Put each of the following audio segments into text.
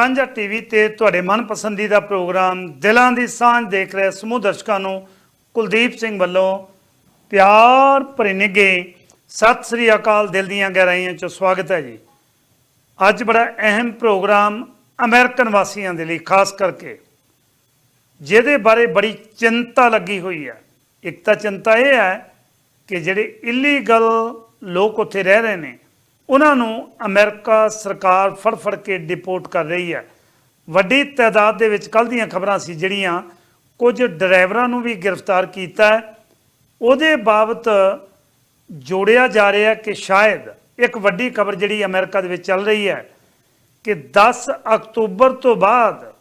ਸਾਂਝਾ ਟੀਵੀ ਤੇ ਤੁਹਾਡੇ ਮਨਪਸੰਦੀਦਾ ਪ੍ਰੋਗਰਾਮ ਦਿਲਾਂ ਦੀ ਸਾਂਝ ਦੇਖ ਰਹੇ ਸਮੂਹ ਦਰਸ਼ਕਾਂ ਨੂੰ ਕੁਲਦੀਪ ਸਿੰਘ ਵੱਲੋਂ ਪਿਆਰ ਭਰੀ ਨਿੱਘੇ ਸਤਿ ਸ੍ਰੀ ਅਕਾਲ ਦਿਲ ਦੀਆਂ ਗਹਿਰਾਈਆਂ ਚ ਸਵਾਗਤ ਹੈ ਜੀ। ਅੱਜ ਬੜਾ ਅਹਿਮ ਪ੍ਰੋਗਰਾਮ ਅਮਰੀਕਨ ਵਾਸੀਆਂ ਦੇ ਲਈ, ਖਾਸ ਕਰਕੇ ਜਿਹਦੇ ਬਾਰੇ ਬੜੀ ਚਿੰਤਾ ਲੱਗੀ ਹੋਈ ਹੈ। ਇੱਕ ਤਾਂ ਚਿੰਤਾ ਇਹ ਹੈ ਕਿ ਜਿਹੜੇ ਇਲੀਗਲ ਲੋਕ ਉੱਥੇ ਰਹਿ ਰਹੇ ਨੇ ਉਹਨਾਂ ਨੂੰ ਅਮਰੀਕਾ ਸਰਕਾਰ ਫੜ ਫੜ ਕੇ ਡਿਪੋਰਟ ਕਰ ਰਹੀ ਹੈ। ਵੱਡੀ ਤਾਦਾਦ ਦੇ ਵਿੱਚ ਕੱਲ੍ਹ ਦੀਆਂ ਖਬਰਾਂ ਸੀ ਜਿਹੜੀਆਂ ਕੁਝ ਡਰਾਈਵਰਾਂ ਨੂੰ ਵੀ ਗ੍ਰਿਫਤਾਰ ਕੀਤਾ ਉਹਦੇ ਬਾਬਤ ਜੋੜਿਆ ਜਾ ਰਿਹਾ ਕਿ ਸ਼ਾਇਦ ਇੱਕ ਵੱਡੀ ਖਬਰ ਜਿਹੜੀ ਅਮਰੀਕਾ ਦੇ ਵਿੱਚ ਚੱਲ ਰਹੀ ਹੈ ਕਿ 10 ਅਕਤੂਬਰ ਤੋਂ ਬਾਅਦ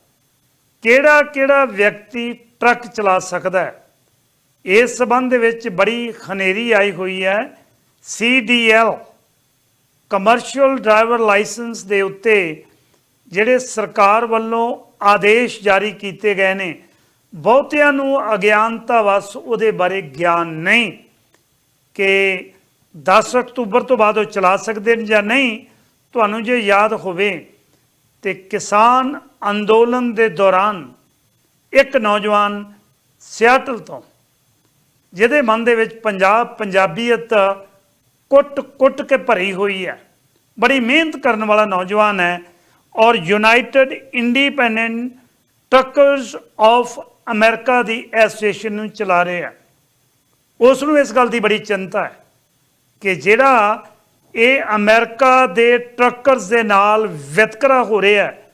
ਕਿਹੜਾ ਕਿਹੜਾ ਵਿਅਕਤੀ ਟਰੱਕ ਚਲਾ ਸਕਦਾ ਹੈ। ਇਸ ਸਬੰਧ ਵਿੱਚ ਬੜੀ ਖਨੇਰੀ ਆਈ ਹੋਈ ਹੈ। CDL ਕਮਰਸ਼ੀਅਲ ਡਰਾਈਵਰ ਲਾਇਸੈਂਸ ਦੇ ਉੱਤੇ ਜਿਹੜੇ ਸਰਕਾਰ ਵੱਲੋਂ ਆਦੇਸ਼ ਜਾਰੀ ਕੀਤੇ ਗਏ ਨੇ, ਬਹੁਤਿਆਂ ਨੂੰ ਅਗਿਆਨਤਾ ਵਸ ਉਹਦੇ ਬਾਰੇ ਗਿਆਨ ਨਹੀਂ ਕਿ 10 ਅਕਤੂਬਰ ਤੋਂ ਬਾਅਦ ਉਹ ਚਲਾ ਸਕਦੇ ਨੇ ਜਾਂ ਨਹੀਂ, ਤੁਹਾਨੂੰ ਜੇ ਯਾਦ ਹੋਵੇ ਤੇ ਕਿਸਾਨ ਅੰਦੋਲਨ ਦੇ ਦੌਰਾਨ ਇੱਕ ਨੌਜਵਾਨ ਸਿਆਟਲ ਤੋਂ, ਜਿਹਦੇ ਮਨ ਦੇ ਵਿੱਚ ਪੰਜਾਬ ਪੰਜਾਬੀਅਤ ਕੁੱਟ-ਕੁੱਟ ਕੇ ਭਰੀ ਹੋਈ ਹੈ। ਬੜੀ ਮਿਹਨਤ ਕਰਨ ਵਾਲਾ ਨੌਜਵਾਨ ਹੈ ਔਰ United Independent Truckers of America the association ਨੂੰ ਚਲਾ ਰਿਹਾ ਹੈ। ਉਸ ਨੂੰ ਇਸ ਗੱਲ ਦੀ ਬੜੀ ਚਿੰਤਾ ਹੈ ਕਿ ਜਿਹੜਾ ਇਹ ਅਮਰੀਕਾ ਦੇ ਟਰੱਕਰਸ ਦੇ ਨਾਲ ਵਿਤਕਰਾ ਹੋ ਰਿਹਾ ਹੈ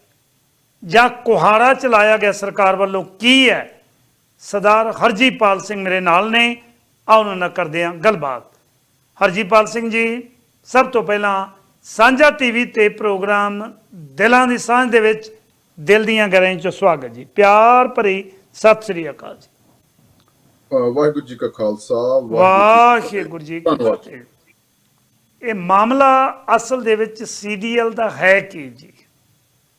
ਜਾਂ ਕੁਹਾੜਾ ਚਲਾਇਆ ਗਿਆ ਸਰਕਾਰ ਵੱਲੋਂ ਕੀ ਹੈ? ਸਰਦਾਰ ਹਰਜੀਪਾਲ ਸਿੰਘ ਮੇਰੇ ਨਾਲ ਨੇ। ਆ ਉਹਨਾਂ ਨਾਲ ਕਰਦੇ ਹਾਂ ਗੱਲਬਾਤ। ਹਰਜੀਪਾਲ ਸਿੰਘ ਜੀ ਸਭ ਤੋਂ ਪਹਿਲਾਂ ਸਾਂਝਾ ਟੀਵੀ ਤੇ ਪ੍ਰੋਗਰਾਮ ਦਿਲਾਂ ਦੀ ਸਾਂਝ ਦੇ ਵਿੱਚ ਦਿਲ ਦੀਆਂ ਗਹਿਰਾਈਆਂ ਚ ਸਵਾਗਤ ਜੀ। ਪਿਆਰ ਭਰੀ ਸਤਿ ਸ੍ਰੀ ਅਕਾਲ ਜੀ। ਵਾਹਿਗੁਰੂ ਜੀ ਕਾ ਖਾਲਸਾ ਵਾਹਿਗੁਰੂ ਜੀ ਕੀ। ਫਤਿਹ। ਇਹ ਮਾਮਲਾ ਅਸਲ ਦੇ ਵਿੱਚ ਸੀਡੀਐਲ ਦਾ ਹੈ ਕੀ ਜੀ?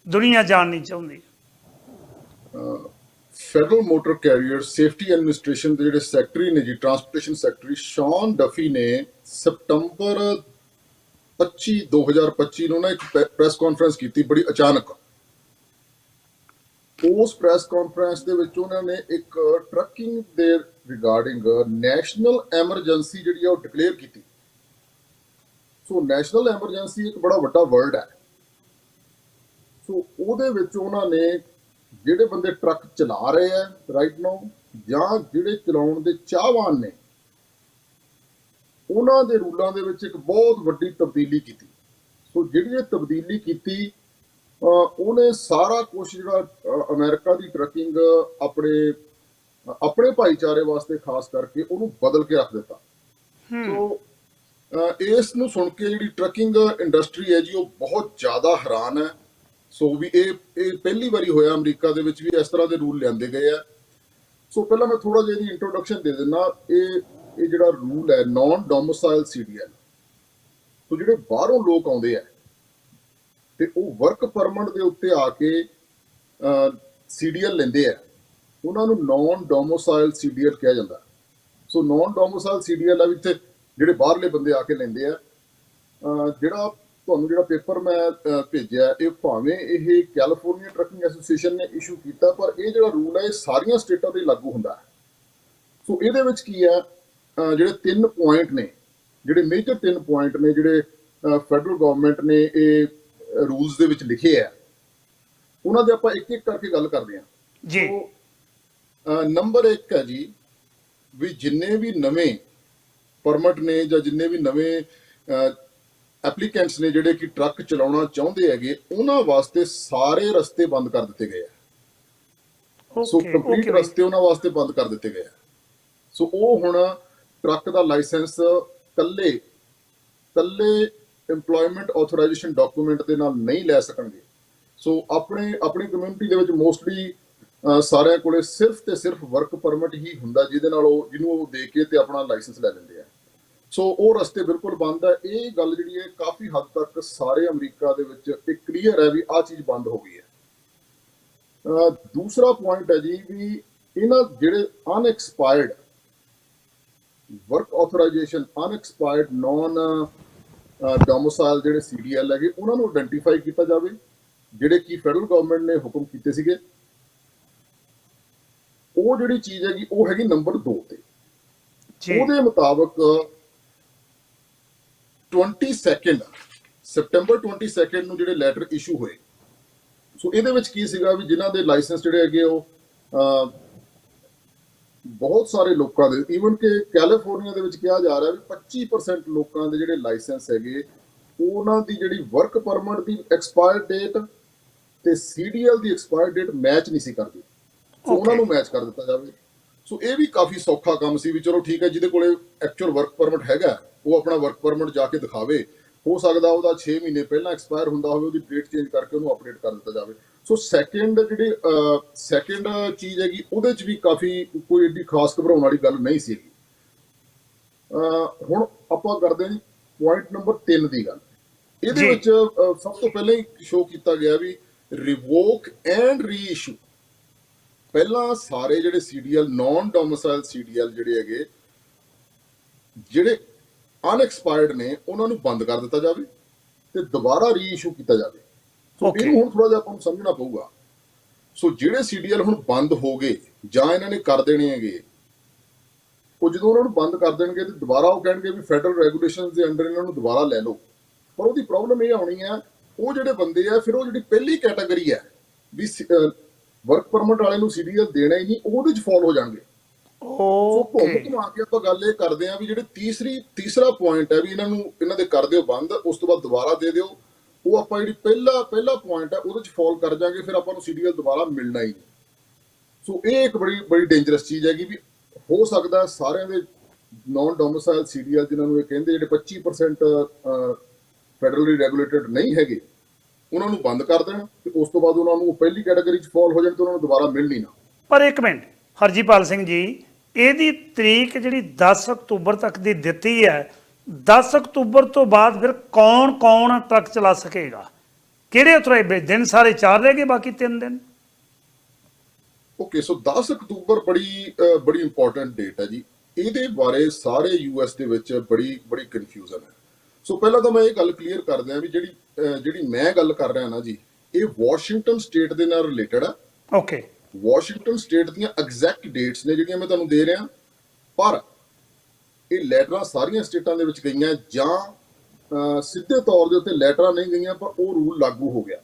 ਦੁਨੀਆ ਜਾਣਨੀ ਚਾਹੁੰਦੀ। Federal Motor Carrier Safety Administration ਦੇ ਜਿਹੜੇ ਸੈਕਟਰੀ ਨੇ ਜੀ ਟਰਾਂਸਪੋਰਟੇਸ਼ਨ ਸੈਕਟਰੀ ਸ਼ੌਨ ਡਫੀ ਨੇ ਸਪਟੰਬਰ 25 2025 ਨੂੰ ਨਾ ਇੱਕ ਪ੍ਰੈਸ ਕਾਨਫਰੰਸ ਕੀਤੀ, ਬੜੀ ਅਚਾਨਕ। ਉਸ ਪ੍ਰੈਸ ਕਾਨਫਰੰਸ ਦੇ ਵਿੱਚ ਉਹਨਾਂ ਨੇ ਇੱਕ ਟਰੱਕਿੰਗ ਦੇ ਰਿਗਾਰਡਿੰਗ ਨੈਸ਼ਨਲ ਐਮਰਜੈਂਸੀ ਜਿਹੜੀ ਆ ਉਹ ਡਿਕਲੇਅਰ ਕੀਤੀ। ਸੋ ਨੈਸ਼ਨਲ ਐਮਰਜੈਂਸੀ ਇੱਕ ਬੜਾ ਵੱਡਾ ਵਰਡ ਹੈ। ਸੋ ਉਹਦੇ ਵਿੱਚ ਉਹਨਾਂ ਨੇ ਜਿਹੜੇ ਬੰਦੇ ਟਰੱਕ ਚਲਾ ਰਹੇ ਆ ਰਾਈਟ ਨਾਓ ਜਾਂ ਜਿਹੜੇ ਚਲਾਉਣ ਦੇ ਚਾਹਵਾਨ ਨੇ ਉਹਨਾਂ ਦੇ ਰੂਲਾਂ ਦੇ ਵਿੱਚ ਇੱਕ ਬਹੁਤ ਵੱਡੀ ਤਬਦੀਲੀ ਕੀਤੀ। ਸੋ ਜਿਹੜੀ ਇਹ ਤਬਦੀਲੀ ਕੀਤੀ ਉਹਨੇ ਸਾਰਾ ਕੁਝ ਜਿਹੜਾ ਅਮਰੀਕਾ ਦੀ ਟਰੱਕਿੰਗ ਆਪਣੇ ਆਪਣੇ ਭਾਈਚਾਰੇ ਵਾਸਤੇ ਖਾਸ ਕਰਕੇ ਉਹਨੂੰ ਬਦਲ ਕੇ ਰੱਖ ਦਿੱਤਾ। ਸੋ ਇਸ ਨੂੰ ਸੁਣ ਕੇ ਜਿਹੜੀ ਟਰੱਕਿੰਗ ਇੰਡਸਟਰੀ ਹੈ ਜੀ ਉਹ ਬਹੁਤ ਜ਼ਿਆਦਾ ਹੈਰਾਨ ਹੈ। ਸੋ ਵੀ ਇਹ ਇਹ ਪਹਿਲੀ ਵਾਰੀ ਹੋਇਆ ਅਮਰੀਕਾ ਦੇ ਵਿੱਚ ਵੀ ਇਸ ਤਰ੍ਹਾਂ ਦੇ ਰੂਲ ਲਿਆਂਦੇ ਗਏ ਆ। ਸੋ ਪਹਿਲਾਂ ਮੈਂ ਥੋੜਾ ਜਿਹਾ ਇਹਦੀ ਇੰਟਰੋਡਕਸ਼ਨ ਦੇ ਦਿੰਦਾ। ਇਹ ਇਹ ਜਿਹੜਾ ਰੂਲ ਹੈ ਨਾਨ ਡੋਮਿਸਾਈਲ ਸੀਡੀਐਲ ਸੋ ਜਿਹੜੇ ਬਾਹਰੋਂ ਲੋਕ ਆਉਂਦੇ ਆ, ਤੇ ਉਹ ਵਰਕ ਪਰਮਿਟ ਦੇ ਉੱਤੇ ਆ ਕੇ ਸੀਡੀਐਲ ਲੈਂਦੇ ਆ। ਉਹਨਾਂ ਨੂੰ ਨਾਨ ਡੋਮਿਸਾਈਲ ਸੀਡੀਐਲ ਕਿਹਾ ਜਾਂਦਾ। ਸੋ ਨਾਨ ਡੋਮਿਸਾਈਲ ਸੀਡੀਐਲ ਆ ਵੀ ਇੱਥੇ ਜਿਹੜੇ ਬਾਹਰਲੇ ਬੰਦੇ ਆ ਕੇ ਲੈਂਦੇ ਆ। ਜਿਹੜਾ ਤੁਹਾਨੂੰ ਜਿਹੜਾ ਪੇਪਰ ਮੈਂ ਭੇਜਿਆ ਇਹ ਭਾਵੇਂ ਇਹ ਕੈਲੀਫੋਰਨੀਆ ਟਰੱਕਿੰਗ ਐਸੋਸੀਏਸ਼ਨ ਨੇ ਇਸ਼ੂ ਕੀਤਾ ਪਰ ਇਹ ਜਿਹੜਾ ਰੂਲ ਹੈ ਇਹ ਸਾਰੀਆਂ ਸਟੇਟਾਂ ਤੇ ਲਾਗੂ ਹੁੰਦਾ ਹੈ। ਸੋ ਇਹਦੇ ਵਿੱਚ ਕੀ ਹੈ ਜਿਹੜੇ ਤਿੰਨ ਪੁਆਇੰਟ ਨੇ ਜਿਹੜੇ ਮੇਜਰ ਤਿੰਨ ਪੁਆਇੰਟ ਨੇ ਜਿਹੜੇ ਫੈਡਰਲ ਗਵਰਨਮੈਂਟ ਨੇ ਇਹ ਰੂਲਸ ਦੇ ਵਿੱਚ ਲਿਖੇ ਆ ਉਹਨਾਂ ਦੇ ਆਪਾਂ ਇੱਕ ਇੱਕ ਕਰਕੇ ਗੱਲ ਕਰਦੇ ਹਾਂ। ਜੀ। ਨੰਬਰ 1 ਹੈ ਜੀ ਵੀ ਜਿੰਨੇ ਵੀ ਨਵੇਂ ਪਰਮਿਟ ਨੇ ਜਾਂ ਜਿੰਨੇ ਵੀ ਨਵੇਂ ਐਪਲੀਕੈਂਟਸ ਨੇ ਜਿਹੜੇ ਕਿ ਟਰੱਕ ਚਲਾਉਣਾ ਚਾਹੁੰਦੇ ਹੈਗੇ ਉਹਨਾਂ ਵਾਸਤੇ ਸਾਰੇ ਰਸਤੇ ਬੰਦ ਕਰ ਦਿੱਤੇ ਗਏ ਆ। ਸੋ ਕੰਪਲੀਟ ਰਸਤੇ ਉਹਨਾਂ ਵਾਸਤੇ ਬੰਦ ਕਰ ਦਿੱਤੇ ਗਏ ਆ। ਸੋ ਉਹ ਹੁਣ ਟਰੱਕ ਦਾ ਲਾਇਸੈਂਸ ਕੱਲੇ ਕੱਲੇ EMPLOYMENT ਆਥੋਰਾਈਜੇਸ਼ਨ ਡਾਕੂਮੈਂਟ ਦੇ ਨਾਲ ਨਹੀਂ ਲੈ ਸਕਣਗੇ। ਸੋ ਆਪਣੇ ਆਪਣੀ ਕਮਿਊਨਿਟੀ ਦੇ ਵਿੱਚ ਮੋਸਟਲੀ ਸਾਰਿਆਂ ਕੋਲੇ ਸਿਰਫ ਤੇ ਸਿਰਫ ਵਰਕ ਪਰਮਿਟ ਹੀ ਹੁੰਦਾ ਜਿਹਦੇ ਨਾਲ ਉਹ ਜਿਹਨੂੰ ਉਹ ਦੇ ਕੇ ਤੇ ਆਪਣਾ ਲਾਇਸੈਂਸ ਲੈ ਲੈਂਦੇ ਆ। ਸੋ ਉਹ ਰਸਤੇ ਬਿਲਕੁਲ ਬੰਦ ਹੈ ਇਹ ਗੱਲ ਜਿਹੜੀ ਹੈ ਕਾਫੀ ਹੱਦ ਤੱਕ ਸਾਰੇ ਅਮਰੀਕਾ ਦੇ ਵਿੱਚ ਇੱਕ ਕਲੀਅਰ ਹੈ ਵੀ ਆਹ ਚੀਜ਼ ਬੰਦ ਹੋ ਗਈ ਹੈ। ਦੂਸਰਾ ਪੁਆਇੰਟ ਹੈ ਜੀ ਵੀ ਇਹਨਾਂ ਜਿਹੜੇ unexpired work authorization unexpired non domicile ਜਿਹੜੇ ਸੀਡੀਐਲ ਹੈਗੇ ਉਹਨਾਂ ਨੂੰ ਆਇਡੈਂਟੀਫਾਈ ਕੀਤਾ ਜਾਵੇ ਜਿਹੜੇ ਕਿ ਫੈਡਰਲ ਗਵਰਨਮੈਂਟ ਨੇ ਹੁਕਮ ਕੀਤੇ ਸੀਗੇ। ਉਹ ਜਿਹੜੀ ਚੀਜ਼ ਹੈਗੀ ਉਹ ਹੈਗੀ ਨੰਬਰ 2 ਤੇ। ਉਹਦੇ ਮੁਤਾਬਕ 22 ਸਪਟੈਂਬਰ 22 ਨੂੰ ਜਿਹੜੇ ਲੈਟਰ ਇਸ਼ੂ ਹੋਏ। ਸੋ ਇਹਦੇ ਵਿੱਚ ਕੀ ਸੀਗਾ ਵੀ ਜਿਨ੍ਹਾਂ ਦੇ ਲਾਇਸੈਂਸ ਜਿਹੜੇ ਹੈਗੇ ਉਹ ਬਹੁਤ ਸਾਰੇ ਲੋਕਾਂ ਦੇ ਈਵਨ ਕਿ ਕੈਲੀਫੋਰਨੀਆ ਦੇ ਵਿੱਚ ਕਿਹਾ ਜਾ ਰਿਹਾ ਵੀ 25% ਲੋਕਾਂ ਦੇ ਜਿਹੜੇ ਲਾਇਸੈਂਸ ਹੈਗੇ ਉਹਨਾਂ ਦੀ ਜਿਹੜੀ ਵਰਕ ਪਰਮਿਟ ਦੀ ਐਕਸਪਾਇਰ ਡੇਟ ਤੇ ਸੀਡੀਐਲ ਦੀ ਐਕਸਪਾਇਰ ਡੇਟ ਮੈਚ ਨਹੀਂ ਸੀ ਕਰਦੀ। ਸੋ ਉਹਨਾਂ. ਨੂੰ ਮੈਚ ਕਰ ਦਿੱਤਾ ਜਾਵੇ। ਸੋ ਇਹ ਵੀ ਕਾਫੀ ਸੌਖਾ ਕੰਮ ਸੀ ਵੀ ਚਲੋ ਠੀਕ ਹੈ ਜਿਹਦੇ ਕੋਲੇ ਐਕਚੁਅਲ ਵਰਕ ਪਰਮਿਟ ਹੈਗਾ। ਉਹ ਆਪਣਾ ਵਰਕ ਪਰਮਿਟ ਜਾ ਕੇ ਦਿਖਾਵੇ ਹੋ ਸਕਦਾ ਉਹਦਾ 6 ਮਹੀਨੇ ਪਹਿਲਾਂ ਐਕਸਪਾਇਰ ਹੁੰਦਾ ਹੋਵੇ ਉਹਦੀ ਡੇਟ ਚੇਂਜ ਕਰਕੇ ਉਹਨੂੰ ਅਪਡੇਟ ਕਰ ਦਿੱਤਾ ਜਾਵੇ। ਸੋ ਸੈਕੰਡ ਜਿਹੜੀ ਸੈਕੰਡ ਚੀਜ਼ ਹੈਗੀ ਉਹਦੇ 'ਚ ਵੀ ਕਾਫੀ ਕੋਈ ਏਡੀ ਖਾਸ ਘਬਰਾਉਣ ਵਾਲੀ ਗੱਲ ਨਹੀਂ ਸੀ ਹੁਣ ਆਪਾਂ ਕਰਦੇ ਹਾਂ ਜੀ ਪੁਆਇੰਟ ਨੰਬਰ 3 ਦੀ ਗੱਲ। ਇਹਦੇ। ਵਿੱਚ ਸਭ ਤੋਂ ਪਹਿਲਾਂ ਹੀ ਸ਼ੋ ਕੀਤਾ ਗਿਆ ਵੀ ਰਿਵੋਕ ਐਂਡ ਰੀਇਸ਼ੂ ਪਹਿਲਾਂ ਸਾਰੇ ਜਿਹੜੇ ਸੀਡੀਐਲ ਨਾਨ ਡੋਮਿਸਾਈਲ ਸੀਡੀਐਲ ਜਿਹੜੇ ਹੈਗੇ ਜਿਹੜੇ ਅਨਐਕਸਪਾਇਰਡ ਨੇ ਉਹਨਾਂ ਨੂੰ ਬੰਦ ਕਰ ਦਿੱਤਾ ਜਾਵੇ ਤੇ ਦੁਬਾਰਾ ਰੀਇਸ਼ੂ ਕੀਤਾ ਜਾਵੇ। ਸੋ. ਇਹਨੂੰ ਹੁਣ ਥੋੜਾ ਜਿਹਾ ਆਪਾਂ ਨੂੰ ਸਮਝਣਾ ਪਊਗਾ। ਸੋ ਜਿਹੜੇ ਸੀਡੀਐਲ ਹੁਣ ਬੰਦ ਹੋ ਗਏ ਜਾਂ ਇਹਨਾਂ ਨੇ ਕਰ ਦੇਣੇ ਹੈਗੇ ਉਹ ਜਦੋਂ ਉਹਨਾਂ ਨੂੰ ਬੰਦ ਕਰ ਦੇਣਗੇ ਤੇ ਦੁਬਾਰਾ ਉਹ ਕਹਿਣਗੇ ਵੀ ਫੈਡਰਲ ਰੈਗੂਲੇਸ਼ਨਸ ਦੇ ਅੰਡਰ ਇਹਨਾਂ ਨੂੰ ਦੁਬਾਰਾ ਲੈ ਲਓ। ਪਰ ਉਹਦੀ ਪ੍ਰੋਬਲਮ ਇਹ ਆਉਣੀ ਹੈ ਉਹ ਜਿਹੜੇ ਬੰਦੇ ਆ ਫਿਰ ਉਹ ਜਿਹੜੀ ਪਹਿਲੀ ਕੈਟਾਗਰੀ ਹੈ ਵੀ ਵਰਕ ਪਰਮਿਟ ਵਾਲੇ ਨੂੰ ਸੀਡੀਐਲ ਦੇਣਾ ਹੀ ਨਹੀਂ ਉਹਦੇ ਚ ਫਾਲ ਹੋ ਜਾਣਗੇ। ਓਕੇ ਘੁਮਾ ਕੇ ਆਪਾਂ ਗੱਲ ਇਹ ਕਰਦੇ ਆ ਵੀ ਜਿਹੜੇ ਤੀਸਰੀ ਤੀਸਰਾ ਪੁਆਇੰਟ ਹੈ ਵੀ ਇਹਨਾਂ ਨੂੰ ਇਹਨਾਂ ਦੇ ਕਰ ਦਿਓ ਬੰਦ ਉਸ ਤੋਂ ਬਾਅਦ ਦੁਬਾਰਾ ਦੇ ਦਿਓ। ਉਹ ਆਪਾਂ ਜਿਹੜੀ ਪਹਿਲਾ ਪਹਿਲਾ ਪੁਆਇੰਟ ਹੈ ਉਹਦੇ ਚ ਫਾਲ ਕਰ ਜਾਾਂਗੇ ਫਿਰ ਆਪਾਂ ਨੂੰ ਸੀਡੀਐਲ ਦੁਬਾਰਾ ਮਿਲਣਾ ਹੀ ਨਹੀਂ ਸੋ ਇਹ ਇੱਕ ਬੜੀ ਬੜੀ ਡੇਂਜਰਸ ਚੀਜ਼ ਹੈਗੀ ਵੀ ਹੋ ਸਕਦਾ ਸਾਰਿਆਂ ਦੇ ਨਾਨ ਡੋਮਿਸਾਈਲ ਸੀਡੀਐਲ ਜਿਨ੍ਹਾਂ ਨੂੰ ਇਹ ਕਹਿੰਦੇ ਜਿਹੜੇ 25% ਫੈਡਰਲੀ ਰੈਗੂਲੇਟਡ ਨਹੀਂ ਹੈਗੇ ਉਹਨਾਂ ਨੂੰ ਬੰਦ ਕਰ ਦੇਣ ਤੇ ਉਸ ਤੋਂ ਬਾਅਦ ਉਹਨਾਂ ਨੂੰ ਪਹਿਲੀ ਕੈਟਾਗਰੀ ਚ ਫਾਲ ਹੋ ਜਾਣ ਤੇ ਉਹਨਾਂ ਨੂੰ ਦੁਬਾਰਾ ਮਿਲਣੀ ਨਾ ਪਰ ਇੱਕ ਮਿੰਟ ਹਰਜੀਪਾਲ ਸਿੰਘ ਜੀ ਇਹਦੀ ਤਰੀਕ ਜਿਹੜੀ 10 ਅਕਤੂਬਰ ਤੱਕ ਦੀ ਦਿੱਤੀ ਹੈ 10 ਅਕਤੂਬਰ ਤੋਂ ਬਾਅਦ ਫਿਰ ਕੌਣ ਕੌਣ ਟਰੱਕ ਚਲਾ ਸਕੇਗਾ? ਕਿਹੜੇ ਉਤਰੇ ਦਿਨ ਸਾਰੇ ਚਾਰ ਰਹਿ ਗਏ ਬਾਕੀ ਤਿੰਨ ਦਿਨ? ਓਕੇ ਸੋ 10 ਅਕਤੂਬਰ ਬੜੀ ਬੜੀ ਇੰਪੋਰਟੈਂਟ ਡੇਟ ਹੈ ਜੀ। ਇਹਦੇ ਬਾਰੇ ਸਾਰੇ ਯੂਐਸ ਦੇ ਵਿੱਚ ਬੜੀ ਬੜੀ ਕਨਫਿਊਜ਼ਨ ਹੈ। ਸੋ ਪਹਿਲਾਂ ਤਾਂ ਮੈਂ ਇਹ ਗੱਲ ਕਲੀਅਰ ਕਰ ਦਿਆਂ ਵੀ ਜਿਹੜੀ ਜਿਹੜੀ ਮੈਂ ਗੱਲ ਕਰ ਰਿਹਾ ਨਾ ਜੀ ਇਹ ਵਾਸ਼ਿੰਗਟਨ ਸਟੇਟ ਦੇ ਨਾਲ ਰਿਲੇਟਡ ਹੈ। ਓਕੇ ਵਾਸ਼ਿੰਗਟਨ ਸਟੇਟ ਦੀਆਂ ਐਗਜ਼ੈਕਟ ਡੇਟਸ ਨੇ ਜਿਹੜੀਆਂ ਮੈਂ ਤੁਹਾਨੂੰ ਦੇ ਰਿਹਾ, ਪਰ ਇਹ ਲੈਟਰਾਂ ਸਾਰੀਆਂ ਸਟੇਟਾਂ ਦੇ ਵਿੱਚ ਗਈਆਂ ਜਾਂ ਸਿੱਧੇ ਤੌਰ ਦੇ ਉੱਤੇ ਲੈਟਰਾਂ ਨਹੀਂ ਗਈਆਂ, ਪਰ ਉਹ ਰੂਲ ਲਾਗੂ ਹੋ ਗਿਆ।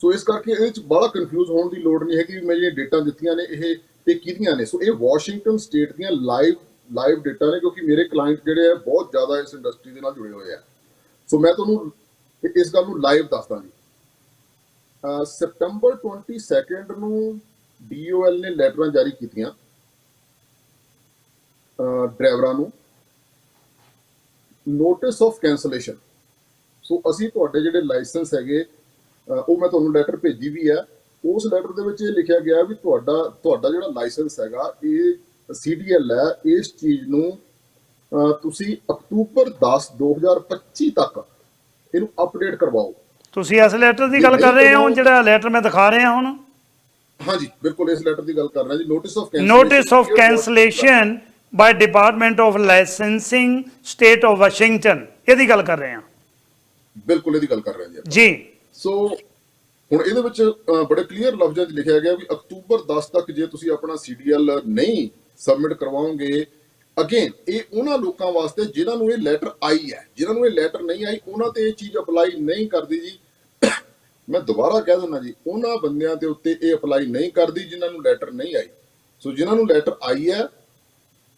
ਸੋ ਇਸ ਕਰਕੇ ਇਹਦੇ 'ਚ ਬੜਾ ਕਨਫਿਊਜ਼ ਹੋਣ ਦੀ ਲੋੜ ਨਹੀਂ ਹੈਗੀ ਵੀ ਮੈਂ ਜਿਹੜੀਆਂ ਡੇਟਾਂ ਦਿੱਤੀਆਂ ਨੇ, ਇਹ ਇਹ ਕਿਹਦੀਆਂ ਨੇ। ਸੋ ਇਹ ਵਾਸ਼ਿੰਗਟਨ ਸਟੇਟ ਦੀਆਂ ਲਾਈਵ ਲਾਈਵ ਡੇਟਾ ਨੇ, ਕਿਉਂਕਿ ਮੇਰੇ ਕਲਾਇੰਟ ਜਿਹੜੇ ਆ, ਬਹੁਤ ਜ਼ਿਆਦਾ ਇਸ ਇੰਡਸਟਰੀ ਦੇ ਨਾਲ ਜੁੜੇ ਹੋਏ ਆ। ਸੋ ਮੈਂ ਤੁਹਾਨੂੰ ਇਸ ਗੱਲ ਨੂੰ ਲਾਈਵ ਦੱਸਦਾ ਜੀ। ਅਹ ਸਪਟੈਂਬਰ 22 ਨੂੰ ਡੀਓਐਲ ਨੇ ਲੈਟਰਾਂ ਜਾਰੀ ਕੀਤੀਆਂ ਡਰਾਈਵਰਾਂ ਨੂੰ। ਨੋਟਿਸ ਆਫ ਕੈਂਸਲੇਸ਼ਨ ਸੋ ਅਸੀਂ ਤੁਹਾਡੇ ਜਿਹੜੇ ਲਾਇਸੈਂਸ ਹੈਗੇ ਉਹ ਮੈਂ ਤੁਹਾਨੂੰ ਲੈਟਰ ਭੇਜੀ ਵੀ ਹੈ। ਉਸ ਲੈਟਰ ਦੇ ਵਿੱਚ ਇਹ ਲਿਖਿਆ ਗਿਆ ਵੀ ਤੁਹਾਡਾ ਤੁਹਾਡਾ ਜਿਹੜਾ ਲਾਇਸੈਂਸ ਹੈਗਾ ਇਹ ਸੀਡੀਐਲ ਹੈ। ਇਸ ਚੀਜ਼ ਨੂੰ ਤੁਸੀਂ ਅਕਤੂਬਰ 10 2025 ਤੱਕ ਇਹਨੂੰ ਅਪਡੇਟ ਕਰਵਾਓ। ਤੁਸੀਂ ਇਸ ਲੈਟਰ ਦੀ ਗੱਲ ਕਰ ਰਹੇ ਹੋ ਜਿਹੜਾ ਲੈਟਰ ਮੈਂ ਦਿਖਾ ਰਿਹਾ ਹੁਣ। ਹਾਂਜੀ ਬਿਲਕੁਲ ਇਸ ਲੈਟਰ ਦੀ ਗੱਲ ਕਰ ਰਿਹਾ ਜੀ। Notice of notice of cancellation by department of licensing state of Washington ਇਹਦੀ ਗੱਲ ਕਰ ਰਹੇ ਹਾਂ। ਬਿਲਕੁਲ ਇਹਦੀ ਗੱਲ ਕਰ ਰਹੇ ਹਾਂ ਜੀ ਸੋ ਹੁਣ ਇਹਦੇ ਵਿੱਚ ਬੜੇ ਕਲੀਅਰ ਲਫ਼ਜ਼ਾਂ 'ਚ ਲਿਖਿਆ ਗਿਆ ਵੀ ਅਕਤੂਬਰ 10 ਤੱਕ ਜੇ ਤੁਸੀਂ ਆਪਣਾ ਸੀਡੀਐਲ ਨਹੀਂ ਸਬਮਿਟ ਕਰਵਾਓਗੇ ਅਗੇਨ ਇਹ ਉਹਨਾਂ ਲੋਕਾਂ ਵਾਸਤੇ ਜਿਨ੍ਹਾਂ ਨੂੰ ਇਹ ਲੈਟਰ ਆਈ ਹੈ। ਜਿਨ੍ਹਾਂ ਨੂੰ ਇਹ ਲੈਟਰ ਨਹੀਂ ਆਈ ਉਹਨਾਂ ਤੇ ਇਹ ਚੀਜ਼ ਅਪਲਾਈ ਨਹੀਂ ਕਰਦੀ ਜੀ। ਮੈਂ ਦੁਬਾਰਾ ਕਹਿ ਦਿੰਦਾ ਜੀ ਉਹਨਾਂ ਬੰਦਿਆਂ ਦੇ ਉੱਤੇ ਇਹ ਅਪਲਾਈ ਨਹੀਂ ਕਰਦੀ ਜਿਨ੍ਹਾਂ ਨੂੰ ਲੈਟਰ ਨਹੀਂ ਆਈ। ਸੋ ਜਿਨ੍ਹਾਂ ਨੂੰ ਲੈਟਰ ਆਈ ਹੈ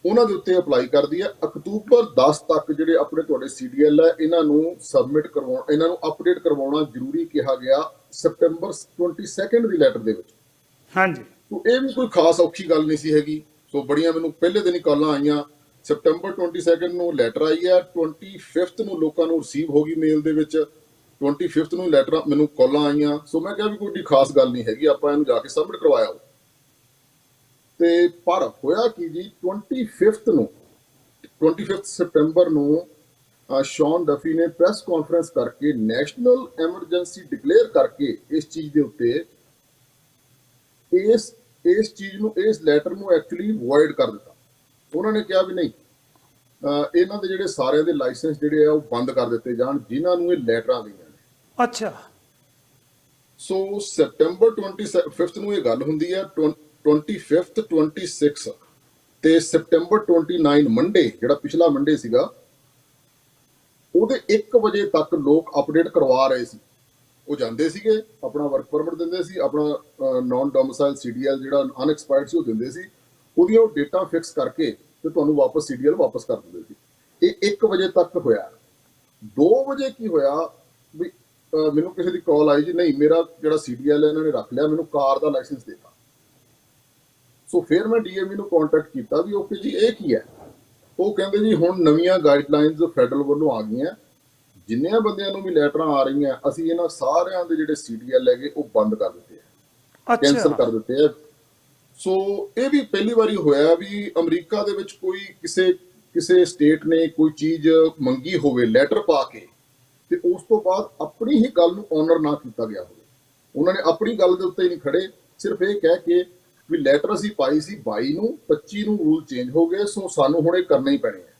ਉਹਨਾਂ ਦੇ ਉੱਤੇ ਅਪਲਾਈ ਕਰਦੀ ਹੈ। ਅਕਤੂਬਰ 10 ਤੱਕ ਜਿਹੜੇ ਆਪਣੇ ਤੁਹਾਡੇ ਸੀਡੀਐਲ ਹੈ ਇਹਨਾਂ ਨੂੰ ਸਬਮਿਟ ਕਰਵਾਉਣਾ ਇਹਨਾਂ ਨੂੰ ਅਪਡੇਟ ਕਰਵਾਉਣਾ ਜ਼ਰੂਰੀ ਕਿਹਾ ਗਿਆ ਸਪਟੈਂਬਰ 22 ਦੀ ਲੈਟਰ ਦੇ ਵਿੱਚ। ਹਾਂਜੀ। ਸੋ ਇਹ ਵੀ ਕੋਈ ਖਾਸ ਔਖੀ ਗੱਲ ਨਹੀਂ ਸੀ ਹੈਗੀ। ਸੋ ਬੜੀਆਂ ਮੈਨੂੰ ਪਹਿਲੇ ਦਿਨ ਹੀ ਕਾਲਾਂ ਆਈਆਂ। ਸਪਟੈਂਬਰ 22 ਨੂੰ ਲੈਟਰ ਆਈ ਹੈ 25th ਨੂੰ ਲੋਕਾਂ ਨੂੰ ਰਿਸੀਵ ਹੋ ਗਈ ਮੇਲ ਦੇ ਵਿੱਚ। 25th ਨੂੰ ਲੈਟਰ ਮੈਨੂੰ ਕਾਲਾਂ ਆਈਆਂ। ਸੋ ਮੈਂ ਕਿਹਾ ਵੀ ਕੋਈ ਖਾਸ ਗੱਲ ਨਹੀਂ ਹੈਗੀ ਆਪਾਂ ਇਹਨੂੰ ਜਾ ਕੇ ਸਬਮਿਟ ਕਰਵਾਇਆ ਤੇ ਪਰ ਹੋਇਆ ਕੀ ਜੀ 25th ਨੂੰ 25th ਸਪਟੈਂਬਰ ਨੂੰ ਅਹ, ਸ਼ੌਨ ਡਫੀ ਨੇ ਪ੍ਰੈਸ ਕਾਨਫਰੰਸ ਕਰਕੇ ਨੈਸ਼ਨਲ ਐਮਰਜੈਂਸੀ ਡਿਕਲੇਅਰ ਕਰਕੇ ਇਸ ਚੀਜ਼ ਦੇ ਉੱਤੇ ਇਸ ਇਸ ਚੀਜ਼ ਨੂੰ ਇਸ ਲੈਟਰ ਨੂੰ ਐਕਚੁਅਲੀ ਵੋਇਡ ਕਰ ਦਿੱਤਾ। ਉਹਨਾਂ ਨੇ ਕਿਹਾ ਵੀ ਨਹੀਂ ਇਹਨਾਂ ਦੇ ਜਿਹੜੇ ਸਾਰਿਆਂ ਦੇ ਲਾਇਸੈਂਸ ਜਿਹੜੇ ਆ ਉਹ ਬੰਦ ਕਰ ਦਿੱਤੇ ਜਾਣ ਜਿਨ੍ਹਾਂ ਨੂੰ ਇਹ ਲੈਟਰਾਂ ਗਈਆਂ ਅੱਛਾ। ਸੋ ਸੈਪਟੈਂਬਰ 25th ਨੂੰ ਇਹ ਗੱਲ ਹੁੰਦੀ ਹੈ 25th 26 ਤੇ ਸੈਪਟੈਂਬਰ 29 ਮੰਡੇ ਜਿਹੜਾ ਪਿਛਲਾ ਮੰਡੇ ਸੀਗਾ, ਉਹਦੇ 1 ਵਜੇ ਤੱਕ ਲੋਕ ਅਪਡੇਟ ਕਰਵਾ ਰਹੇ ਸੀ। ਉਹ ਜਾਂਦੇ ਸੀਗੇ, ਆਪਣਾ ਵਰਕ ਪਰਮਿਟ ਦਿੰਦੇ ਸੀ, ਆਪਣਾ ਨਾਨ ਡੋਮਿਸਾਈਲ ਸੀਡੀਐਲ ਜਿਹੜਾ ਅਨਐਕਸਪਾਇਰਡ ਸੀ, ਉਹ ਦਿੰਦੇ ਸੀ। ਉਹਦੀਆਂ ਉਹ ਡੇਟਾ ਫਿਕਸ ਕਰਕੇ ਤੇ ਤੁਹਾਨੂੰ ਵਾਪਸ ਸੀਡੀਐਲ ਵਾਪਸ ਕਰ ਦਿੰਦੇ ਸੀ। ਇਹ 1 ਵਜੇ ਤੱਕ ਹੋਇਆ। 2 ਵਜੇ ਕੀ ਹੋਇਆ? ਵੀ ਮੈਨੂੰ ਕਿਸੇ ਦੀ ਕਾਲ ਆਈ ਜੀ ਨਹੀਂ ਮੇਰਾ ਜਿਹੜਾ ਸੀਡੀਐਲ ਇਹਨਾਂ ਨੇ ਰੱਖ ਲਿਆ ਮੈਨੂੰ ਕਾਰ ਦਾ ਲਾਇਸੈਂਸ ਦੇਤਾ। ਸੋ ਫਿਰ ਮੈਂ ਡੀਐਮਈ ਨੂੰ ਕੰਟੈਕਟ ਕੀਤਾ ਵੀ ਓਕੇ ਜੀ ਇਹ ਕੀ ਹੈ? ਉਹ ਕਹਿੰਦੇ ਜੀ ਹੁਣ ਨਵੀਆਂ ਗਾਈਡਲਾਈਨਸ ਫੈਡਰਲ ਵੱਲੋਂ ਆ ਗਈਆਂ। ਜਿੰਨਿਆਂ ਬੰਦਿਆਂ ਨੂੰ ਵੀ ਲੈਟਰਾਂ ਆ ਰਹੀਆਂ ਅਸੀਂ ਇਹਨਾਂ ਸਾਰਿਆਂ ਦੇ ਜਿਹੜੇ ਸੀਡੀਐਲ ਹੈਗੇ ਉਹ ਬੰਦ ਕਰ ਦਿੱਤੇ ਆ। ਕੈਨਸਲ ਕਰ ਦਿੱਤੇ ਆ। ਸੋ ਇਹ ਵੀ ਪਹਿਲੀ ਵਾਰੀ ਹੋਇਆ ਵੀ ਅਮਰੀਕਾ ਦੇ ਵਿੱਚ ਕੋਈ ਕਿਸੇ ਕਿਸੇ ਸਟੇਟ ਨੇ ਕੋਈ ਚੀਜ਼ ਮੰਗੀ ਹੋਵੇ ਲੈਟਰ ਪਾ ਕੇ ਤੇ ਉਸ ਤੋਂ ਬਾਅਦ ਆਪਣੀ ਹੀ ਗੱਲ ਨੂੰ ਆਨਰ ਨਾ ਕੀਤਾ ਗਿਆ ਹੋਵੇ। ਉਹਨਾਂ ਨੇ ਆਪਣੀ ਗੱਲ ਦੇ ਉੱਤੇ ਨਹੀਂ ਖੜੇ। ਸਿਰਫ ਇਹ ਕਹਿ ਕੇ ਵੀ ਲੈਟਰ ਅਸੀਂ ਪਾਈ ਸੀ 22 ਨੂੰ 25 ਨੂੰ ਰੂਲ ਚੇਂਜ ਹੋ ਗਏ, ਸੋ ਸਾਨੂੰ ਹੁਣ ਇਹ ਕਰਨੇ ਹੀ ਪੈਣੇ ਆ